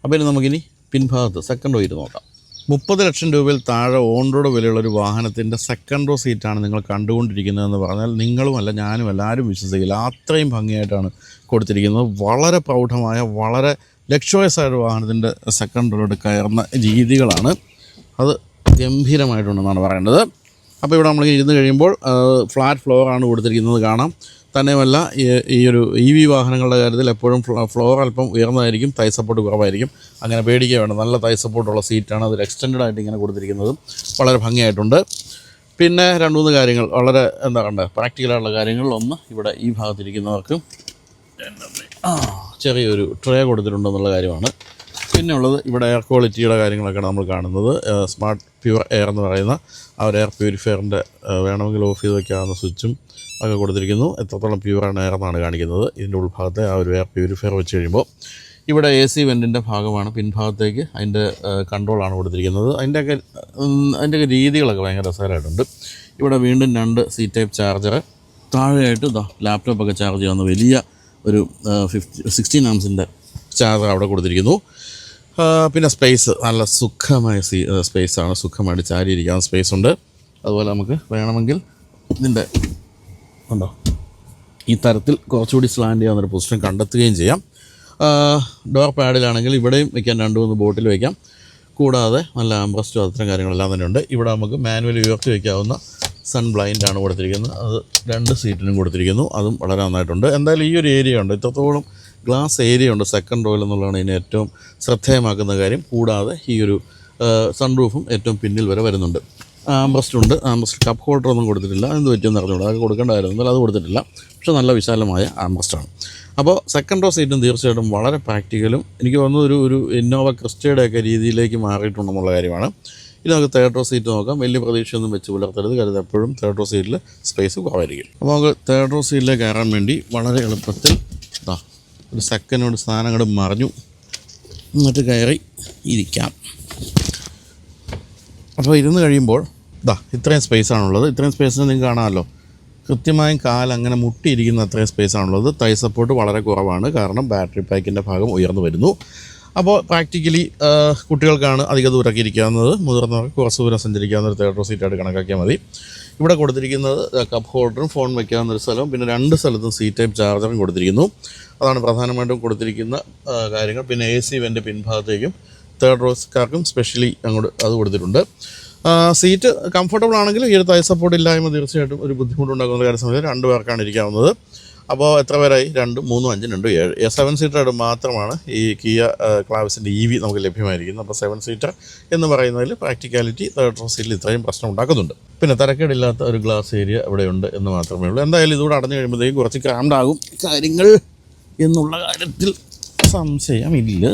അപ്പോൾ ഇനി നമുക്കിനി പിൻഭാഗത്ത് സെക്കൻഡ് പോയിട്ട് നോക്കാം. മുപ്പത് ലക്ഷം രൂപയിൽ താഴെ ഓൺ റോഡ് വിലയുള്ള ഒരു വാഹനത്തിന്റെ സെക്കൻഡ് റോ സീറ്റാണ് നിങ്ങൾ കണ്ടുകൊണ്ടിരിക്കുന്നതെന്ന് പറഞ്ഞാൽ നിങ്ങളുമല്ല ഞാനും എല്ലാവരും വിശ്വസിക്കില്ല. അത്രയും ഭംഗിയായിട്ടാണ് കൊടുത്തിരിക്കുന്നത്. വളരെ പ്രൗഢമായ വളരെ ലക്ഷോയസ് ഒരു വാഹനത്തിന്റെ സെക്കൻഡ് റോഡ് കയറുന്ന രീതികളാണ്. അത് ഗംഭീരമായിട്ടുണ്ടെന്നാണ് പറയേണ്ടത്. അപ്പോൾ ഇവിടെ നമ്മൾ ഇരുന്ന് കഴിയുമ്പോൾ ഫ്ലാറ്റ് ഫ്ലോറാണ് കൊടുത്തിരിക്കുന്നത് കാണാം. തന്നെയുമല്ല ഈ- ഒരു ഇ വി വാഹനങ്ങളുടെ കാര്യത്തിൽ എപ്പോഴും ഫ്ലോർ അല്പം ഉയർന്നതായിരിക്കും തൈ സപ്പോർട്ട് കുറവായിരിക്കും. അങ്ങനെ പേടിക്കുക വേണം നല്ല തൈ സപ്പോർട്ടുള്ള സീറ്റാണ് അതിൽ എക്സ്റ്റൻഡ് ആയിട്ട് ഇങ്ങനെ കൊടുത്തിരിക്കുന്നതും വളരെ ഭംഗിയായിട്ടുണ്ട്. പിന്നെ രണ്ട് മൂന്ന് കാര്യങ്ങൾ വളരെ എന്താ കണ്ടത് പ്രാക്ടിക്കലായിട്ടുള്ള കാര്യങ്ങൾ ഒന്ന് ഇവിടെ ഈ ഭാഗത്തിരിക്കുന്നവർക്ക് ചെറിയൊരു ട്രേ കൊടുത്തിട്ടുണ്ടെന്നുള്ള കാര്യമാണ്. പിന്നെ ഉള്ളത് ഇവിടെ എയർ ക്വാളിറ്റിയുടെ കാര്യങ്ങളൊക്കെയാണ് നമ്മൾ കാണുന്നത്. സ്മാർട്ട് പ്യുവർ എയർ എന്ന് പറയുന്ന ആ ഒരു എയർ പ്യൂരിഫയറിന്റെ വേണമെങ്കിൽ ഓഫ് ചെയ്ത് വയ്ക്കാവുന്ന സ്വിച്ചും ഒക്കെ കൊടുത്തിരിക്കുന്നു. എത്രത്തോളം പ്യൂറാണ് എയർ എന്നാണ് കാണിക്കുന്നത്. ഇതിന്റെ ഉൾഭാഗത്തെ ആ ഒരു എയർ പ്യൂരിഫയർ വെച്ച് കഴിയുമ്പോൾ ഇവിടെ എ സി വെന്റിന്റെ ഭാഗമാണ്. പിൻഭാഗത്തേക്ക് അതിന്റെ കൺട്രോളാണ് കൊടുത്തിരിക്കുന്നത്. അതിന്റെയൊക്കെ അതിന്റെയൊക്കെ രീതികളൊക്കെ ഭയങ്കര രസകരമായിട്ടുണ്ട്. ഇവിടെ വീണ്ടും രണ്ട് സി ടൈപ്പ് ചാർജർ താഴെയായിട്ട് ഇതാ ലാപ്ടോപ്പൊക്കെ ചാർജ് ചെയ്യാവുന്ന വലിയ ഒരു ഫിഫ്റ്റി സിക്സ്റ്റീൻ ആംസിന്റെ ചാർജർ അവിടെ കൊടുത്തിരിക്കുന്നു. പിന്നെ സ്പേസ് നല്ല സുഖമായ സീ സ്പേസാണ് സുഖമായിട്ട് ചാരിയിരിക്കാൻ സ്പേസ് ഉണ്ട്. അതുപോലെ നമുക്ക് വേണമെങ്കിൽ ഇതിന്റെ ഉണ്ടോ? ഈ തരത്തിൽ കുറച്ചുകൂടി സ്ലാൻഡ് ചെയ്യാവുന്നൊരു പൊസിഷൻ കണ്ടെത്തുകയും ചെയ്യാം. ഡോർ പാഡിലാണെങ്കിൽ ഇവിടെയും വയ്ക്കാൻ രണ്ട് മൂന്ന് ബോട്ടിൽ വയ്ക്കാം കൂടാതെ നല്ല ആംബ്രസ്റ്റും അത്തരം കാര്യങ്ങളെല്ലാം തന്നെ ഉണ്ട്. ഇവിടെ നമുക്ക് മാനുവലി ഉയർത്തി വയ്ക്കാവുന്ന സൺ ബ്ലൈൻഡാണ് കൊടുത്തിരിക്കുന്നത്. അത് രണ്ട് സീറ്റിനും കൊടുത്തിരിക്കുന്നു. അതും വളരെ നന്നായിട്ടുണ്ട്. എന്തായാലും ഈ ഒരു ഏരിയ ഉണ്ട്. ഇത്രത്തോളം ഗ്ലാസ് ഏരിയ ഉണ്ട്. സെക്കൻഡ് റോയിൽ എന്നുള്ളതാണ് ഇതിനെ ഏറ്റവും ശ്രദ്ധേയമാക്കുന്ന കാര്യം. കൂടാതെ ഈ ഒരു സൺ റൂഫും ഏറ്റവും പിന്നിൽ വരെ വരുന്നുണ്ട്. ആംബ്രസ്റ്റ് ഉണ്ട് ആംബ്രസ്റ്റ് കപ്പ് ഹോൾഡർ ഒന്നും കൊടുത്തിട്ടില്ല. എന്ത് പറ്റിയെന്ന് അറിഞ്ഞുകൂടാ. അതൊക്കെ കൊടുക്കേണ്ടായിരുന്നു എന്നാൽ അത് കൊടുത്തിട്ടില്ല. പക്ഷേ നല്ല വിശാലമായ ആംബ്രസ്റ്റാണ് അപ്പോൾ സെക്കൻഡ് റോ സീറ്റും തീർച്ചയായിട്ടും വളരെ പ്രാക്ടിക്കലും എനിക്ക് തോന്നുന്നത് ഒരു ഒരു ഇന്നോവ ക്രിസ്റ്റയുടെയൊക്കെ രീതിയിലേക്ക് മാറിയിട്ടുണ്ടെന്നുള്ള കാര്യമാണ്. ഇനി നമുക്ക് തേർഡ് റോ സീറ്റ് നോക്കാം. വലിയ പ്രതീക്ഷയൊന്നും വെച്ച് പുലർത്തരുത്. കരുത് എപ്പോഴും തേർഡ് റോ സീറ്റിൽ സ്പേസ് കുറവായിരിക്കും. അപ്പോൾ നമുക്ക് തേർഡ് റോ സീറ്റിലേക്ക് കയറാൻ വേണ്ടി വളരെ എളുപ്പത്തിൽ ഇതാ ഒരു സെക്കൻഡോട് സ്ഥാനങ്ങളും മറിഞ്ഞു. എന്നിട്ട് കയറി ഇരിക്കാം. അപ്പോൾ ഇരുന്ന് കഴിയുമ്പോൾ ഇതാ ഇത്രയും സ്പേസ് ആണുള്ളത്. ഇത്രയും സ്പേസിന് നിങ്ങൾക്ക് കാണാമല്ലോ. കൃത്യമായും കാൽ അങ്ങനെ മുട്ടിയിരിക്കുന്ന അത്രയും സ്പേസ് ആണുള്ളത്. തൈ സപ്പോർട്ട് വളരെ കുറവാണ്. കാരണം ബാറ്ററി പാക്കിന്റെ ഭാഗം ഉയർന്നു വരുന്നു. അപ്പോൾ പ്രാക്ടിക്കലി കുട്ടികൾക്കാണ് അധിക ദൂരമൊക്കെ ഇരിക്കാവുന്നത്. മുതിർന്നവർക്ക് കുറച്ച് ദൂരം സഞ്ചരിക്കാവുന്ന ഒരു തേർഡ് റോ സീറ്റായിട്ട് കണക്കാക്കിയാൽ മതി. ഇവിടെ കൊടുത്തിരിക്കുന്നത് കപ്പ് ഹോൾഡറും ഫോൺ വയ്ക്കാവുന്ന ഒരു സ്ഥലവും പിന്നെ രണ്ട് സ്ഥലത്തും സി ടൈപ്പ് ചാർജറും കൊടുത്തിരിക്കുന്നു. അതാണ് പ്രധാനമായിട്ടും കൊടുത്തിരിക്കുന്ന കാര്യങ്ങൾ. പിന്നെ എ സി വെന്റെ പിൻഭാഗത്തേക്കും തേർഡ് റോസ്കാർക്കും സ്പെഷ്യലി അങ്ങോട്ട് അത് കൊടുത്തിട്ടുണ്ട്. സീറ്റ് കംഫർട്ടബിൾ ആണെങ്കിലും ഈ ഒരു തൈ സപ്പോർട്ട് ഇല്ലായ്മ തീർച്ചയായിട്ടും ഒരു ബുദ്ധിമുട്ടുണ്ടാക്കുന്ന കാര്യം സമയത്ത് രണ്ട് പേർക്കാണ് ഇരിക്കാവുന്നത്. അപ്പോൾ എത്ര പേരായി? രണ്ട് മൂന്നും അഞ്ചും രണ്ടും ഏഴ്. സെവൻ സീറ്റർ മാത്രമാണ് ഈ കിയ ക്ലാവിസിന്റെ ഇ വി നമുക്ക് ലഭ്യമായിരിക്കുന്നത്. അപ്പോൾ സെവൻ സീറ്റർ എന്ന് പറയുന്നതിൽ പ്രാക്ടിക്കാലിറ്റി തേർഡ് റോ സീറ്റിൽ ഇത്രയും പ്രശ്നം ഉണ്ടാക്കുന്നുണ്ട്. പിന്നെ തരക്കേടില്ലാത്ത ഒരു ഗ്ലാസ് ഏരിയ ഇവിടെയുണ്ട് എന്ന് മാത്രമേ ഉള്ളൂ. എന്തായാലും ഇതുകൂടെ അടഞ്ഞു കഴിയുമ്പോഴത്തേക്കും കുറച്ച് ക്രാംഡ് ആകും. കാര്യങ്ങൾ എന്നുള്ള കാര്യത്തിൽ സംശയമില്ല.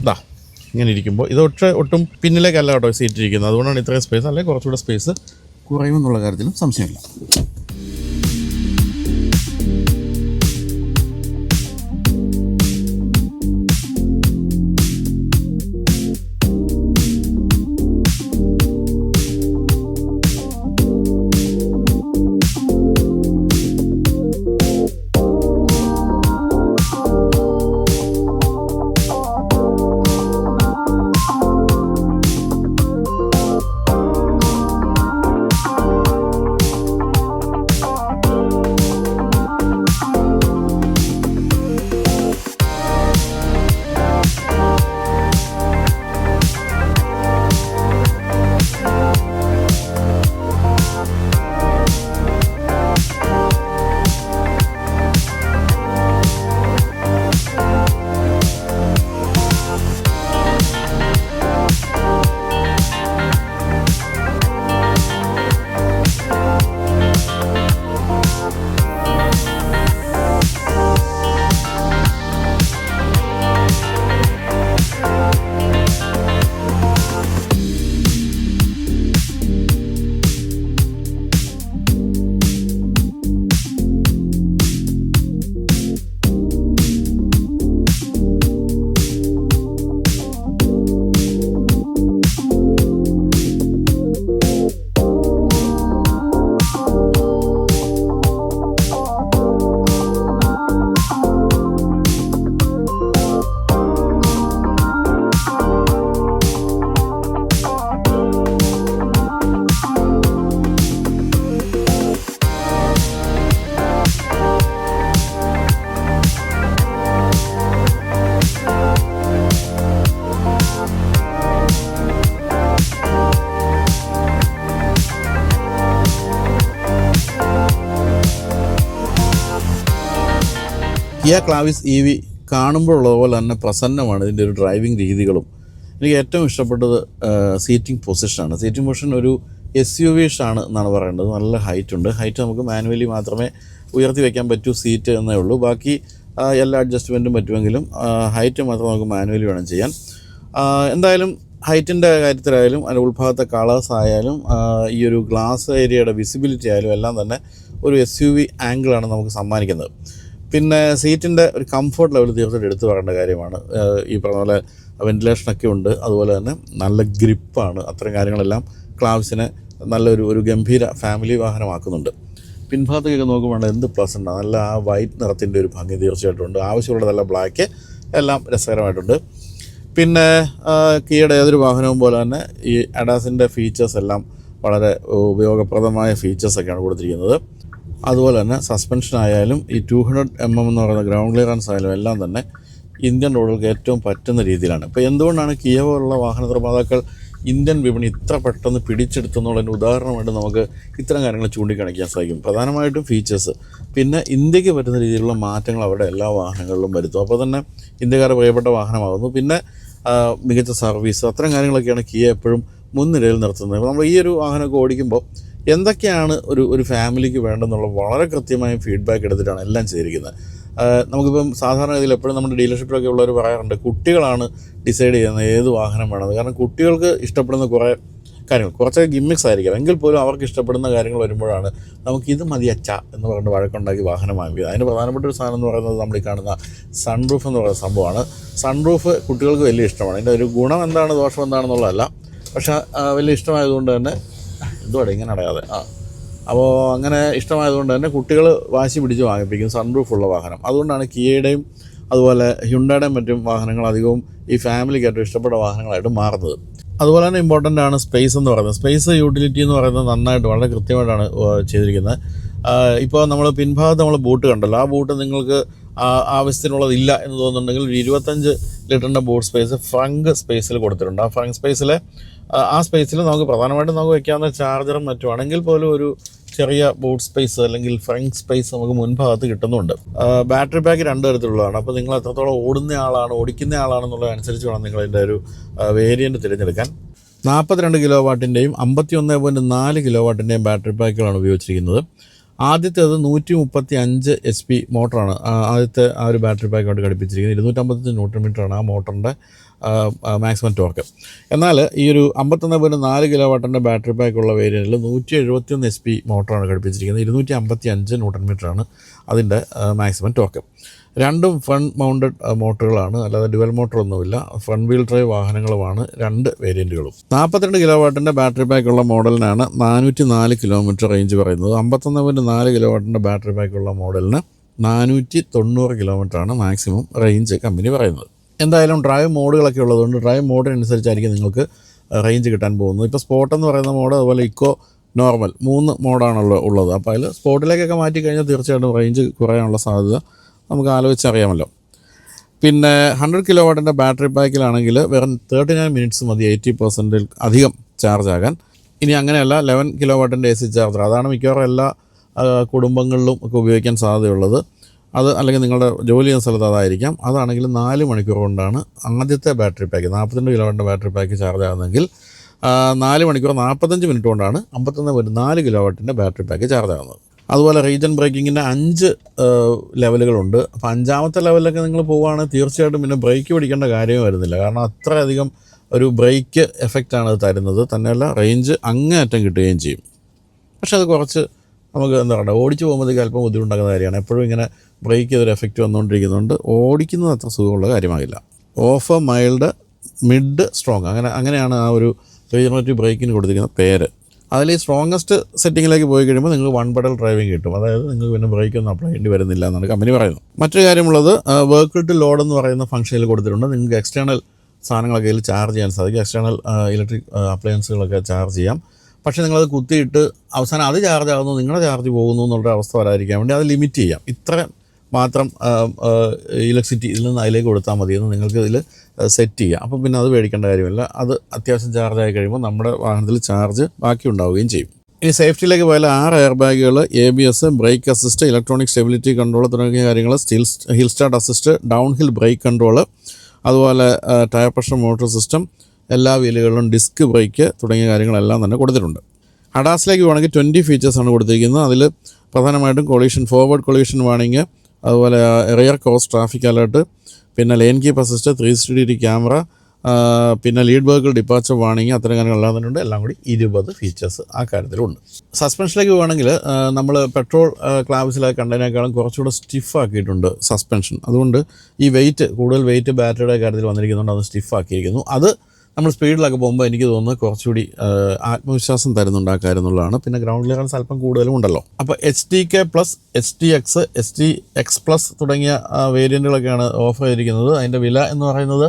ഇതാ ഇങ്ങനെ ഇരിക്കുമ്പോൾ ഇത് ഒട്ട് ഒട്ടും പിന്നിലേക്കല്ല കേട്ടോ സീറ്റ് ഇരിക്കുന്നത്. അതുകൊണ്ടാണ് ഇത്രയും സ്പേസ് അല്ലെങ്കിൽ കുറച്ചുകൂടെ സ്പേസ് കുറയുമെന്നുള്ള കാര്യത്തിലും സംശയമില്ല. കിയ ക്ലാവിസ് ഇ വി കാണുമ്പോഴുള്ളത് പോലെ തന്നെ പ്രസന്നമാണ് ഇതിന്റെ ഒരു ഡ്രൈവിംഗ് രീതികളും. എനിക്ക് ഏറ്റവും ഇഷ്ടപ്പെട്ടത് സീറ്റിംഗ് പൊസിഷനാണ് സീറ്റിംഗ് പൊസിഷൻ ഒരു എസ് യു വിഷാണ് എന്നാണ് പറയേണ്ടത്. നല്ല ഹൈറ്റ് ഉണ്ട്. ഹൈറ്റ് നമുക്ക് മാനുവലി മാത്രമേ ഉയർത്തി വയ്ക്കാൻ പറ്റൂ സീറ്റ് എന്നേ ഉള്ളൂ. ബാക്കി എല്ലാ അഡ്ജസ്റ്റ്മെന്റും പറ്റുമെങ്കിലും ഹൈറ്റ് മാത്രം നമുക്ക് മാനുവലി വേണം ചെയ്യാൻ. എന്തായാലും ഹൈറ്റിന്റെ കാര്യത്തിലായാലും അതിന്റെ ഉൾഭാഗത്തെ കളേഴ്സ് ആയാലും ഈ ഒരു ഗ്ലാസ് ഏരിയയുടെ വിസിബിലിറ്റി ആയാലും എല്ലാം തന്നെ ഒരു എസ് യു വി ആംഗിളാണ് നമുക്ക് സമ്മാനിക്കുന്നത്. പിന്നെ സീറ്റിന്റെ ഒരു കംഫർട്ട് ലെവൽ തീർച്ചയായിട്ടും എടുത്തു പറയേണ്ട കാര്യമാണ്. ഈ പറഞ്ഞ പോലെ വെന്റിലേഷനൊക്കെ ഉണ്ട്. അതുപോലെ തന്നെ നല്ല ഗ്രിപ്പാണ് അത്തരം കാര്യങ്ങളെല്ലാം ക്ലാവ്സിനെ നല്ലൊരു ഒരു ഗംഭീര ഫാമിലി വാഹനമാക്കുന്നുണ്ട്. പിൻഭാഗത്തേക്കൊക്കെ നോക്കുമ്പോൾ എന്ത് പ്ലസന്റ് നല്ല ആ വൈറ്റ് നിറത്തിന്റെ ഒരു ഭംഗി തീർച്ചയായിട്ടും ഉണ്ട്. ആവശ്യമുള്ള നല്ല ബ്ലാക്ക് എല്ലാം രസകരമായിട്ടുണ്ട്. പിന്നെ കീയുടെ ഏതൊരു വാഹനവും പോലെ തന്നെ ഈ അഡാസിന്റെ ഫീച്ചേഴ്സ് എല്ലാം വളരെ ഉപയോഗപ്രദമായ ഫീച്ചേഴ്സൊക്കെയാണ് കൊടുത്തിരിക്കുന്നത്. അതുപോലെ തന്നെ സസ്പെൻഷൻ ആയാലും ഈ ടു ഹൺഡ്രഡ് എം എം എന്ന് പറയുന്ന ഗ്രൗണ്ട് ക്ലിയറൻസ് ആയാലും എല്ലാം തന്നെ ഇന്ത്യൻ റോഡുകൾക്ക് ഏറ്റവും പറ്റുന്ന രീതിയിലാണ്. ഇപ്പോൾ എന്തുകൊണ്ടാണ് കിയ പോലുള്ള വാഹന നിർമ്മാതാക്കൾ ഇന്ത്യൻ വിപണി ഇത്ര പെട്ടെന്ന് പിടിച്ചെടുത്തെന്നുള്ളതിന് ഉദാഹരണമായിട്ട് നമുക്ക് ഇത്തരം കാര്യങ്ങൾ ചൂണ്ടിക്കാണിക്കാൻ സാധിക്കും. പ്രധാനമായിട്ടും ഫീച്ചേഴ്സ് പിന്നെ ഇന്ത്യയ്ക്ക് പറ്റുന്ന രീതിയിലുള്ള മാറ്റങ്ങൾ അവരുടെ എല്ലാ വാഹനങ്ങളിലും വരുത്തും. അപ്പോൾ തന്നെ ഇന്ത്യക്കാരുടെ പ്രിയപ്പെട്ട വാഹനമാകുന്നു. പിന്നെ മികച്ച സർവീസ് അത്തരം കാര്യങ്ങളൊക്കെയാണ് കിയ എപ്പോഴും മുൻനിരയിൽ നിർത്തുന്നത്. നമ്മൾ ഈ ഒരു വാഹനമൊക്കെ ഓടിക്കുമ്പോൾ എന്തൊക്കെയാണ് ഒരു ഒരു ഫാമിലിക്ക് വേണ്ടെന്നുള്ള വളരെ കൃത്യമായ ഫീഡ്ബാക്ക് എടുത്തിട്ടാണ് എല്ലാം ചെയ്തിരിക്കുന്നത്. നമുക്കിപ്പം സാധാരണ ഗതിയിൽ എപ്പോഴും നമ്മുടെ ഡീലർഷിപ്പിലൊക്കെ ഉള്ളവർ പറയാറുണ്ട് കുട്ടികളാണ് ഡിസൈഡ് ചെയ്യുന്നത് ഏത് വാഹനം വേണമെന്ന് കാരണം കുട്ടികൾക്ക് ഇഷ്ടപ്പെടുന്ന കുറേ കാര്യങ്ങൾ കുറച്ചൊക്കെ ഗിമ്മിക്സ് ആയിരിക്കാം എങ്കിൽ പോലും അവർക്ക് ഇഷ്ടപ്പെടുന്ന കാര്യങ്ങൾ വരുമ്പോഴാണ് നമുക്ക് ഇത് മതി അച്ച എന്ന് പറഞ്ഞ് വഴക്കുണ്ടാക്കി വാഹനം വാങ്ങിയത് അതിന് പ്രധാനപ്പെട്ട ഒരു സാധനം എന്ന് പറയുന്നത് നമ്മൾ ഈ കാണുന്ന സൺറൂഫ് എന്ന് പറയുന്ന സംഭവമാണ്. സൺറൂഫ് കുട്ടികൾക്ക് വലിയ ഇഷ്ടമാണ്. അതിന്റെ ഒരു ഗുണം എന്താണ് ദോഷം എന്താണെന്നുള്ളതല്ല. പക്ഷേ വലിയ ഇഷ്ടമായതുകൊണ്ട് തന്നെ എന്തുവാടെ ഇങ്ങനെ അടയാതെ. അപ്പോൾ അങ്ങനെ ഇഷ്ടമായതുകൊണ്ട് തന്നെ കുട്ടികൾ വാശി പിടിച്ച് വാങ്ങിപ്പിക്കും സൺറൂഫ് ഉള്ള വാഹനം. അതുകൊണ്ടാണ് കിയയുടെയും അതുപോലെ ഹ്യുണ്ടയുടെയും മറ്റും വാഹനങ്ങൾ അധികവും ഈ ഫാമിലിക്ക് ഏറ്റവും ഇഷ്ടപ്പെട്ട വാഹനങ്ങളായിട്ട് മാറുന്നത്. അതുപോലെ തന്നെ ഇമ്പോർട്ടന്റ് ആണ് സ്പേസ് എന്ന് പറയുന്നത്. സ്പേസ് യൂട്ടിലിറ്റി എന്ന് പറയുന്നത് നന്നായിട്ട് വളരെ കൃത്യമായിട്ടാണ് ചെയ്തിരിക്കുന്നത്. ഇപ്പോൾ നമ്മൾ പിൻഭാഗത്ത് നമ്മൾ ബൂട്ട് കണ്ടല്ലോ. ആ ബൂട്ട് നിങ്ങൾക്ക് ആവശ്യത്തിനുള്ളതില്ല എന്ന് തോന്നുന്നുണ്ടെങ്കിൽ ഒരു ഇരുപത്തഞ്ച് ലിറ്ററിന്റെ ബൂട്ട് സ്പേസ് ഫ്രങ്ക് സ്പേസിൽ കൊടുത്തിട്ടുണ്ട്. ആ ഫ്രങ്ക് സ്പേസിൽ ആ സ്പേസിൽ നമുക്ക് പ്രധാനമായിട്ടും നമുക്ക് വെക്കാവുന്ന ചാർജറും മറ്റുമാണെങ്കിൽ പോലും ഒരു ചെറിയ ബൂട്ട് സ്പേസ് അല്ലെങ്കിൽ ഫ്രണ്ട് സ്പേസ് നമുക്ക് മുൻഭാഗത്ത് കിട്ടുന്നുണ്ട്. ബാറ്ററി പാക്ക് രണ്ട് തരത്തിലുള്ളതാണ്. അപ്പോൾ നിങ്ങൾ എത്രത്തോളം ഓടുന്ന ആളാണ് ഓടിക്കുന്ന ആളാണെന്നുള്ളത് അനുസരിച്ച് വേണം നിങ്ങൾ അതിന്റെ ഒരു വേരിയന്റ് തിരഞ്ഞെടുക്കാൻ. നാൽപ്പത്തിരണ്ട് കിലോ വാട്ടിന്റെയും അമ്പത്തി ഒന്ന് പോയിന്റ് നാല് കിലോ വാട്ടിന്റെയും ബാറ്ററി പാക്കുകളാണ് ഉപയോഗിച്ചിരിക്കുന്നത്. ആദ്യത്തേത് നൂറ്റി മുപ്പത്തി അഞ്ച് എച്ച് പി മോട്ടറാണ് ആദ്യത്തെ ആ ഒരു ബാറ്ററി പാക്കായിട്ട് ഘടിപ്പിച്ചിരിക്കുന്നത്. ഇരുന്നൂറ്റമ്പത്തഞ്ച് ന്യൂട്രൺ മീറ്ററാണ് ആ മോട്ടറിന്റെ മാക്സിമം ടോർക്ക് എന്നാൽ ഈ ഒരു അമ്പത്തൊന്ന് പോയിന്റ് നാല് കിലോ വാട്ടിന്റെ ബാറ്ററി പാക്കുള്ള വേരിയന്റിൽ നൂറ്റി എഴുപത്തിയൊന്ന് എസ് പി മോട്ടറാണ് ഘടിപ്പിച്ചിരിക്കുന്നത്. ഇരുന്നൂറ്റി അമ്പത്തി അഞ്ച് ന്യൂട്രൺ മീറ്ററാണ് അതിന്റെ മാക്സിമം ടോർക്ക് രണ്ടും ഫ്രണ്ട് മൗണ്ടഡ് മോട്ടറുകളാണ് അല്ലാതെ ഡുവൽ മോട്ടറൊന്നുമില്ല ഫ്രണ്ട് വീൽ ഡ്രൈവ് വാഹനങ്ങളുമാണ് രണ്ട് വേരിയന്റുകളും നാൽപ്പത്തിരണ്ട് കിലോ വാട്ടിന്റെ ബാറ്ററി പാക്കുള്ള മോഡലിനാണ് നാനൂറ്റി നാല് കിലോമീറ്റർ റേഞ്ച് പറയുന്നത്. അമ്പത്തൊന്ന് പോയിന്റ് നാല് കിലോ വാട്ടിന്റെ ബാറ്ററി പാക്കുള്ള മോഡലിന് നാനൂറ്റി തൊണ്ണൂറ് കിലോമീറ്ററാണ് മാക്സിമം റേഞ്ച് കമ്പനി പറയുന്നത്. എന്തായാലും ഡ്രൈവ് മോഡുകളൊക്കെ ഉള്ളതുകൊണ്ട് ഡ്രൈവ് മോഡിനനുസരിച്ചായിരിക്കും നിങ്ങൾക്ക് റേഞ്ച് കിട്ടാൻ പോകുന്നത്. ഇപ്പോൾ സ്പോട്ട് എന്ന് പറയുന്ന മോഡ് അതുപോലെ ഇക്കോ നോർമൽ മൂന്ന് മോഡാണല്ലോ ഉള്ളത്. അപ്പോൾ അതിൽ സ്പോട്ടിലേക്കൊക്കെ മാറ്റി കഴിഞ്ഞാൽ തീർച്ചയായിട്ടും റേഞ്ച് കുറയാനുള്ള സാധ്യത നമുക്ക് ആലോചിച്ചറിയാമല്ലോ. പിന്നെ ഹൺഡ്രഡ് കിലോ വാട്ടിന്റെ ബാറ്ററി പാക്കിലാണെങ്കിൽ വെറും തേർട്ടി നയൻ മിനിറ്റ്സ് മതി എയ്റ്റി പെർസെന്റിൽ അധികം ചാർജ് ആകാൻ. ഇനി അങ്ങനെയല്ല ലെവൻ കിലോ വാട്ടിന്റെ എ സി ചാർജർ അതാണ് മിക്കവാറും എല്ലാ കുടുംബങ്ങളിലും ഒക്കെ ഉപയോഗിക്കാൻ സാധ്യതയുള്ളത്. അത് അല്ലെങ്കിൽ നിങ്ങളുടെ ജോലി ചെയ്യുന്ന സ്ഥലത്ത് അതായിരിക്കാം. അതാണെങ്കിൽ നാല് മണിക്കൂർ കൊണ്ടാണ് ആദ്യത്തെ ബാറ്ററി പാക്ക് നാൽപ്പത്തിരണ്ട് കിലോ വാട്ടിന്റെ ബാറ്ററി പാക്ക് ചാർജ് ആകുന്നതെങ്കിൽ ആ, നാല് മണിക്കൂർ നാൽപ്പത്തഞ്ച് മിനിറ്റ് കൊണ്ടാണ് അമ്പത്തൊന്ന് പോയിന്റ് നാല് കിലോ വാട്ടിന്റെ ബാറ്ററി പാക്ക് ചാർജ് ആകുന്നത്. അതുപോലെ റീജൻ ബ്രേക്കിങ്ങിന്റെ അഞ്ച് ലെവലുകളുണ്ട്. അപ്പോൾ അഞ്ചാമത്തെ ലെവലിലൊക്കെ നിങ്ങൾ പോവുകയാണെങ്കിൽ തീർച്ചയായിട്ടും പിന്നെ ബ്രേക്ക് പിടിക്കേണ്ട കാര്യമേ വരുന്നില്ല. കാരണം അത്രയധികം ഒരു ബ്രേക്ക് എഫക്റ്റാണ് അത് തരുന്നത്. തന്നെയല്ല റേഞ്ച് അങ്ങേയറ്റം കിട്ടുകയും ചെയ്യും. പക്ഷേ അത് കുറച്ച് നമുക്ക് എന്താ പറയുക ഓടിച്ച് പോകുമ്പോഴത്തേക്ക് അല്പം ബുദ്ധിമുട്ടാക്കുന്ന കാര്യമാണ്. എപ്പോഴും ഇങ്ങനെ ബ്രേക്ക് ചെയ്തൊരു എഫക്റ്റ് വന്നുകൊണ്ടിരിക്കുന്നുണ്ട് ഓടിക്കുന്നത് അത്ര സുഖമുള്ള കാര്യമാകില്ല. ഓഫ് മൈൽഡ് മിഡ് സ്ട്രോങ് അങ്ങനെ അങ്ങനെയാണ് ആ ഒരു റീജനറേറ്റീവ് ബ്രേക്കിന് കൊടുത്തിരിക്കുന്ന പേര്. അതിൽ ഈ സ്ട്രോങ്ങസ്റ്റ് സെറ്റിങ്ങിലേക്ക് പോയി കഴിയുമ്പോൾ നിങ്ങൾക്ക് വൺ ബഡൽ ഡ്രൈവിംഗ് കിട്ടും. അതായത് നിങ്ങൾക്ക് പിന്നെ ബ്രേക്ക് ഒന്നും അപ്ലൈ ചെയ്യേണ്ടി വരുന്നില്ല എന്നാണ് കമ്പനി പറയുന്നത്. മറ്റൊരു കാര്യമുള്ളത് വർക്ക് ടു ലോഡ് എന്ന് പറയുന്ന ഫംഗ്ഷനിൽ കൊടുത്തിട്ടുണ്ട്. നിങ്ങൾക്ക് എക്സ്റ്റേണൽ സാധനങ്ങളൊക്കെ ഇതിൽ ചാർജ് ചെയ്യാൻ സാധിക്കും. എക്സ്റ്റേണൽ ഇലക്ട്രിക് അപ്ലയൻസുകളൊക്കെ ചാർജ് ചെയ്യാം. പക്ഷേ നിങ്ങളത് കുത്തിയിട്ട് അവസാനം അത് ചാർജ് ആകുന്നു നിങ്ങളുടെ ചാർജ് പോകുന്നു എന്നുള്ള അവസ്ഥ വരാതിരിക്കാൻ വേണ്ടി അത് ലിമിറ്റ് ചെയ്യാം. ഇത്ര മാത്രം ഇലക്ട്രിസിറ്റി ഇതിൽ നിന്ന് അതിലേക്ക് കൊടുത്താൽ മതി എന്ന് നിങ്ങൾക്ക് ഇതിൽ സെറ്റ് ചെയ്യാം. അപ്പം പിന്നെ അത് പേടിക്കേണ്ട കാര്യമില്ല. അത് അത്യാവശ്യം ചാർജ് ആയി കഴിയുമ്പോൾ നമ്മുടെ വാഹനത്തിൽ ചാർജ് ബാക്കി ഉണ്ടാവുകയും ചെയ്യും. ഇനി സേഫ്റ്റിയിലേക്ക് പോയാൽ ആറ് എയർ ബാഗുകൾ A B S brake assist electronic stability control തുടങ്ങിയ കാര്യങ്ങൾ steel hill start assist down hill brake control അതുപോലെ ടയർ പ്രഷർ മോട്ടോർ സിസ്റ്റം എല്ലാ വീലുകളിലും ഡിസ്ക് ബ്രേക്ക് തുടങ്ങിയ കാര്യങ്ങളെല്ലാം തന്നെ കൊടുത്തിട്ടുണ്ട്. അഡാസിലേക്ക് വേണമെങ്കിൽ ട്വന്റി ഫീച്ചേഴ്സാണ് കൊടുത്തിരിക്കുന്നത്. അതിൽ പ്രധാനമായിട്ടും കൊളീഷൻ ഫോർവേഡ് കൊളീഷൻ വാണിങ് അതുപോലെ റിയർ ക്രോസ് ട്രാഫിക് അലേർട്ട് പിന്നെ lane keep assist three sixty degree camera പിന്നെ ലീഡ് വെഹിക്കിൾ ഡിപ്പാച്ചർ വാണിങ് അത്തരം കാര്യങ്ങളെല്ലാം തന്നെ ഉണ്ട്. എല്ലാം കൂടി ഇരുപത് ഫീച്ചേഴ്സ് ആ കാര്യത്തിലുണ്ട്. സസ്പെൻഷനിലേക്ക് വേണമെങ്കിൽ നമ്മൾ പെട്രോൾ ക്ലാബ്സിലൊക്കെ കണ്ടതിനേക്കാളും കുറച്ചുകൂടെ സ്റ്റിഫാക്കിയിട്ടുണ്ട് സസ്പെൻഷൻ അതുകൊണ്ട് ഈ വെയിറ്റ് കൂടുതൽ വെയിറ്റ് ബാറ്ററിയുടെ കാര്യത്തിൽ വന്നിരിക്കുന്നുണ്ട് അത് സ്റ്റിഫാക്കിയിരിക്കുന്നു അത് നമ്മൾ സ്പീഡിലൊക്കെ പോകുമ്പോൾ എനിക്ക് തോന്നുന്നു കുറച്ചുകൂടി ആത്മവിശ്വാസം തരുന്നുണ്ട് ആ കാര്യം എന്നുള്ളതാണ്. പിന്നെ ഗ്രൗണ്ട് ക്ലിയറൻസ് അല്പം കൂടുതലും ഉണ്ടല്ലോ. അപ്പോൾ H T K plus H T X H T X plus തുടങ്ങിയ വേരിയന്റുകളൊക്കെയാണ് ഓഫർ ചെയ്തിരിക്കുന്നത്. അതിന്റെ വില എന്ന് പറയുന്നത്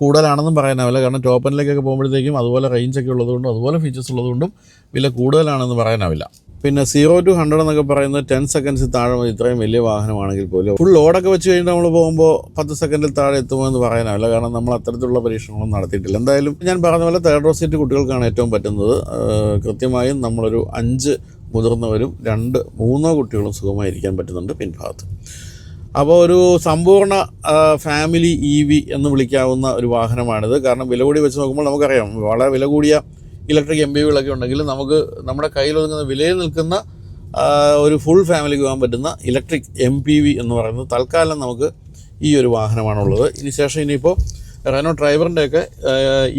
കൂടുതലാണെന്നും പറയാനാവില്ല കാരണം ടോപ്പനിലേക്കൊക്കെ പോകുമ്പോഴത്തേക്കും അതുപോലെ റേഞ്ചൊക്കെ ഉള്ളതുകൊണ്ടും അതുപോലെ ഫീച്ചേഴ്സ് ഉള്ളതുകൊണ്ടും വില കൂടുതലാണെന്ന് പറയാനാവില്ല പിന്നെ സീറോ ടു ഹൺഡ്രഡ് എന്നൊക്കെ പറയുന്നത് ടെൻ സെക്കൻഡ്സിൽ താഴെ മതി. ഇത്രയും വലിയ വാഹനമാണെങ്കിൽ പോലും. ഫുൾ ലോഡൊക്കെ വെച്ച് കഴിഞ്ഞിട്ട് നമ്മൾ പോകുമ്പോൾ പത്ത് സെക്കൻഡിൽ താഴെ എത്തുമോ എന്ന് പറയാനാവില്ല. കാരണം നമ്മൾ അത്തരത്തിലുള്ള പരീക്ഷണങ്ങളും നടത്തിയിട്ടില്ല. എന്തായാലും ഞാൻ പറഞ്ഞ പോലെ തേർഡ് റോ സീറ്റ് കുട്ടികൾക്കാണ് ഏറ്റവും പറ്റുന്നത്. കൃത്യമായും നമ്മളൊരു അഞ്ച് മുതിർന്നവരും രണ്ട് മൂന്നോ കുട്ടികളും സുഖമായിരിക്കാൻ പറ്റുന്നുണ്ട് പിൻഭാഗത്ത്. അപ്പോൾ ഒരു സമ്പൂർണ ഫാമിലി ഇ വി എന്ന് വിളിക്കാവുന്ന ഒരു വാഹനമാണിത്. കാരണം വില കൂടി വെച്ച് നോക്കുമ്പോൾ നമുക്കറിയാം വളരെ വില കൂടിയ ഇലക്ട്രിക് എം ബി വികളൊക്കെ ഉണ്ടെങ്കിൽ നമുക്ക് നമ്മുടെ കയ്യിൽ ഒതുങ്ങുന്ന വിലയിൽ നിൽക്കുന്ന ഒരു ഫുൾ ഫാമിലിക്ക് പോകാൻ പറ്റുന്ന ഇലക്ട്രിക് എം പി വി എന്ന് പറയുന്നത് തൽക്കാലം നമുക്ക് ഈ ഒരു വാഹനമാണുള്ളത്. ഇനി ശേഷം ഇനിയിപ്പോൾ റെനോ ഡ്രൈവറിന്റെയൊക്കെ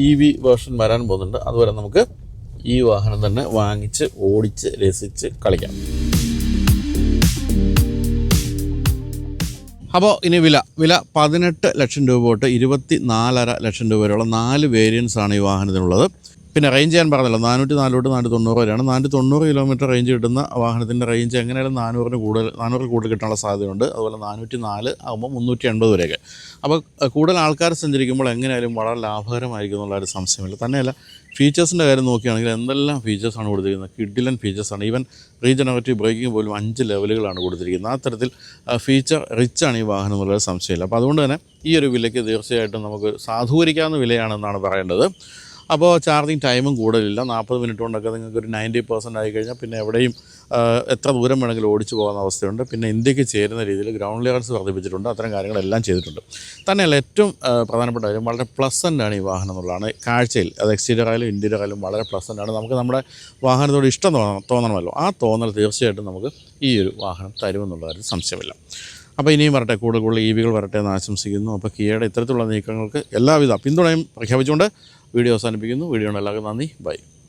ഇ വി വേർഷൻ വരാൻ പോകുന്നുണ്ട്. അതുവരെ നമുക്ക് ഈ വാഹനം തന്നെ വാങ്ങിച്ച് ഓടിച്ച് രസിച്ച് കളിക്കാം. അപ്പോൾ ഇനി വില. വില പതിനെട്ട് ലക്ഷം രൂപ തൊട്ട് ഇരുപത്തി നാലര ലക്ഷം രൂപ വരെയുള്ള നാല് വേരിയൻസ് ആണ് ഈ വാഹനത്തിനുള്ളത്. പിന്നെ റേഞ്ച് ഞാൻ പറഞ്ഞല്ലോ നാനൂറ്റി നാല് തൊട്ട് നാനൂറ്റി തൊണ്ണൂറ് വരെയാണ്. നാനൂറ്റി തൊണ്ണൂറ് കിലോമീറ്റർ റേഞ്ച് കിട്ടുന്ന വാഹനത്തിന്റെ റേഞ്ച് എങ്ങനെയാലും നാനൂറിന് കൂടുതൽ നാനൂറിൽ കൂടുതൽ കിട്ടാനുള്ള സാധ്യതയുണ്ട്. അതുപോലെ നാനൂറ്റി നാല് ആകുമ്പോൾ മുന്നൂറ്റി എൺപത് വരെയൊക്കെ അപ്പോൾ കൂടുതൽ ആൾക്കാർ സഞ്ചരിക്കുമ്പോൾ എങ്ങനെയാലും വളരെ ലാഭകരമായിരിക്കും എന്നുള്ള ഒരു സംശയമില്ല. തന്നെയല്ല ഫീച്ചേഴ്സിന്റെ കാര്യം നോക്കുകയാണെങ്കിൽ എന്തെല്ലാം ഫീച്ചേഴ്സാണ് കൊടുത്തിരിക്കുന്നത്? കിഡിലൻ ഫീച്ചേഴ്സാണ് ഈവൻ റീജനറേറ്റീവ് ബ്രേക്കിംഗ് പോലും അഞ്ച് ലെവലുകളാണ് കൊടുത്തിരിക്കുന്നത്. അത്തരത്തിൽ തരത്തിൽ ഫീച്ചർ റിച്ചാണ് ഈ വാഹനം എന്നുള്ളൊരു സംശയമില്ല. അപ്പോൾ അതുകൊണ്ട് തന്നെ ഈ ഒരു വിലയ്ക്ക് തീർച്ചയായിട്ടും നമുക്ക് സാധൂകരിക്കാവുന്ന വിലയാണെന്നാണ് പറയേണ്ടത്. അപ്പോൾ ചാർജിങ് ടൈമും കൂടുതലില്ല നാൽപ്പത് മിനിറ്റ് കൊണ്ടൊക്കെ നിങ്ങൾക്ക് ഒരു നയന്റി പെർസെന്റ് ആയി കഴിഞ്ഞാൽ പിന്നെ എവിടെയും എത്ര ദൂരം വേണമെങ്കിലും ഓടിച്ചു പോകുന്ന അവസ്ഥയുണ്ട്. പിന്നെ ഇന്ത്യയ്ക്ക് ചേരുന്ന രീതിയിൽ ഗ്രൗണ്ട് ലെവൽസ് വർദ്ധിപ്പിച്ചിട്ടുണ്ട്. അത്തരം കാര്യങ്ങളെല്ലാം ചെയ്തിട്ടുണ്ട്. തന്നെയല്ല ഏറ്റവും പ്രധാനപ്പെട്ട കാര്യം വളരെ പ്ലസന്റ് ആണ് ഈ വാഹനം എന്നുള്ളതാണ്. കാഴ്ചയിൽ അത് എക്സ്റ്റീരിയർ ആയാലും ഇന്റീരിയർ ആയാലും വളരെ പ്ലസന്റ് ആണ്. നമുക്ക് നമ്മുടെ വാഹനത്തോട് ഇഷ്ടം തോന്നണം തോന്നണമല്ലോ. ആ തോന്നൽ തീർച്ചയായിട്ടും നമുക്ക് ഈ ഒരു വാഹനം തരുമെന്നുള്ള കാര്യം സംശയമില്ല. അപ്പോൾ ഇനിയും വരട്ടെ കൂടുതൽ കൂടുതൽ ഇ വികൾ വരട്ടെ എന്ന് ആശംസിക്കുന്നു. അപ്പോൾ കിയയുടെ ഇത്തരത്തിലുള്ള നീക്കങ്ങൾക്ക് എല്ലാവിധ പിന്തുണയും പ്രഖ്യാപിച്ചുകൊണ്ട് വീഡിയോ അവസാനിപ്പിക്കുന്നു. വീഡിയോ എല്ലാവർക്കും നന്ദി. ബൈ.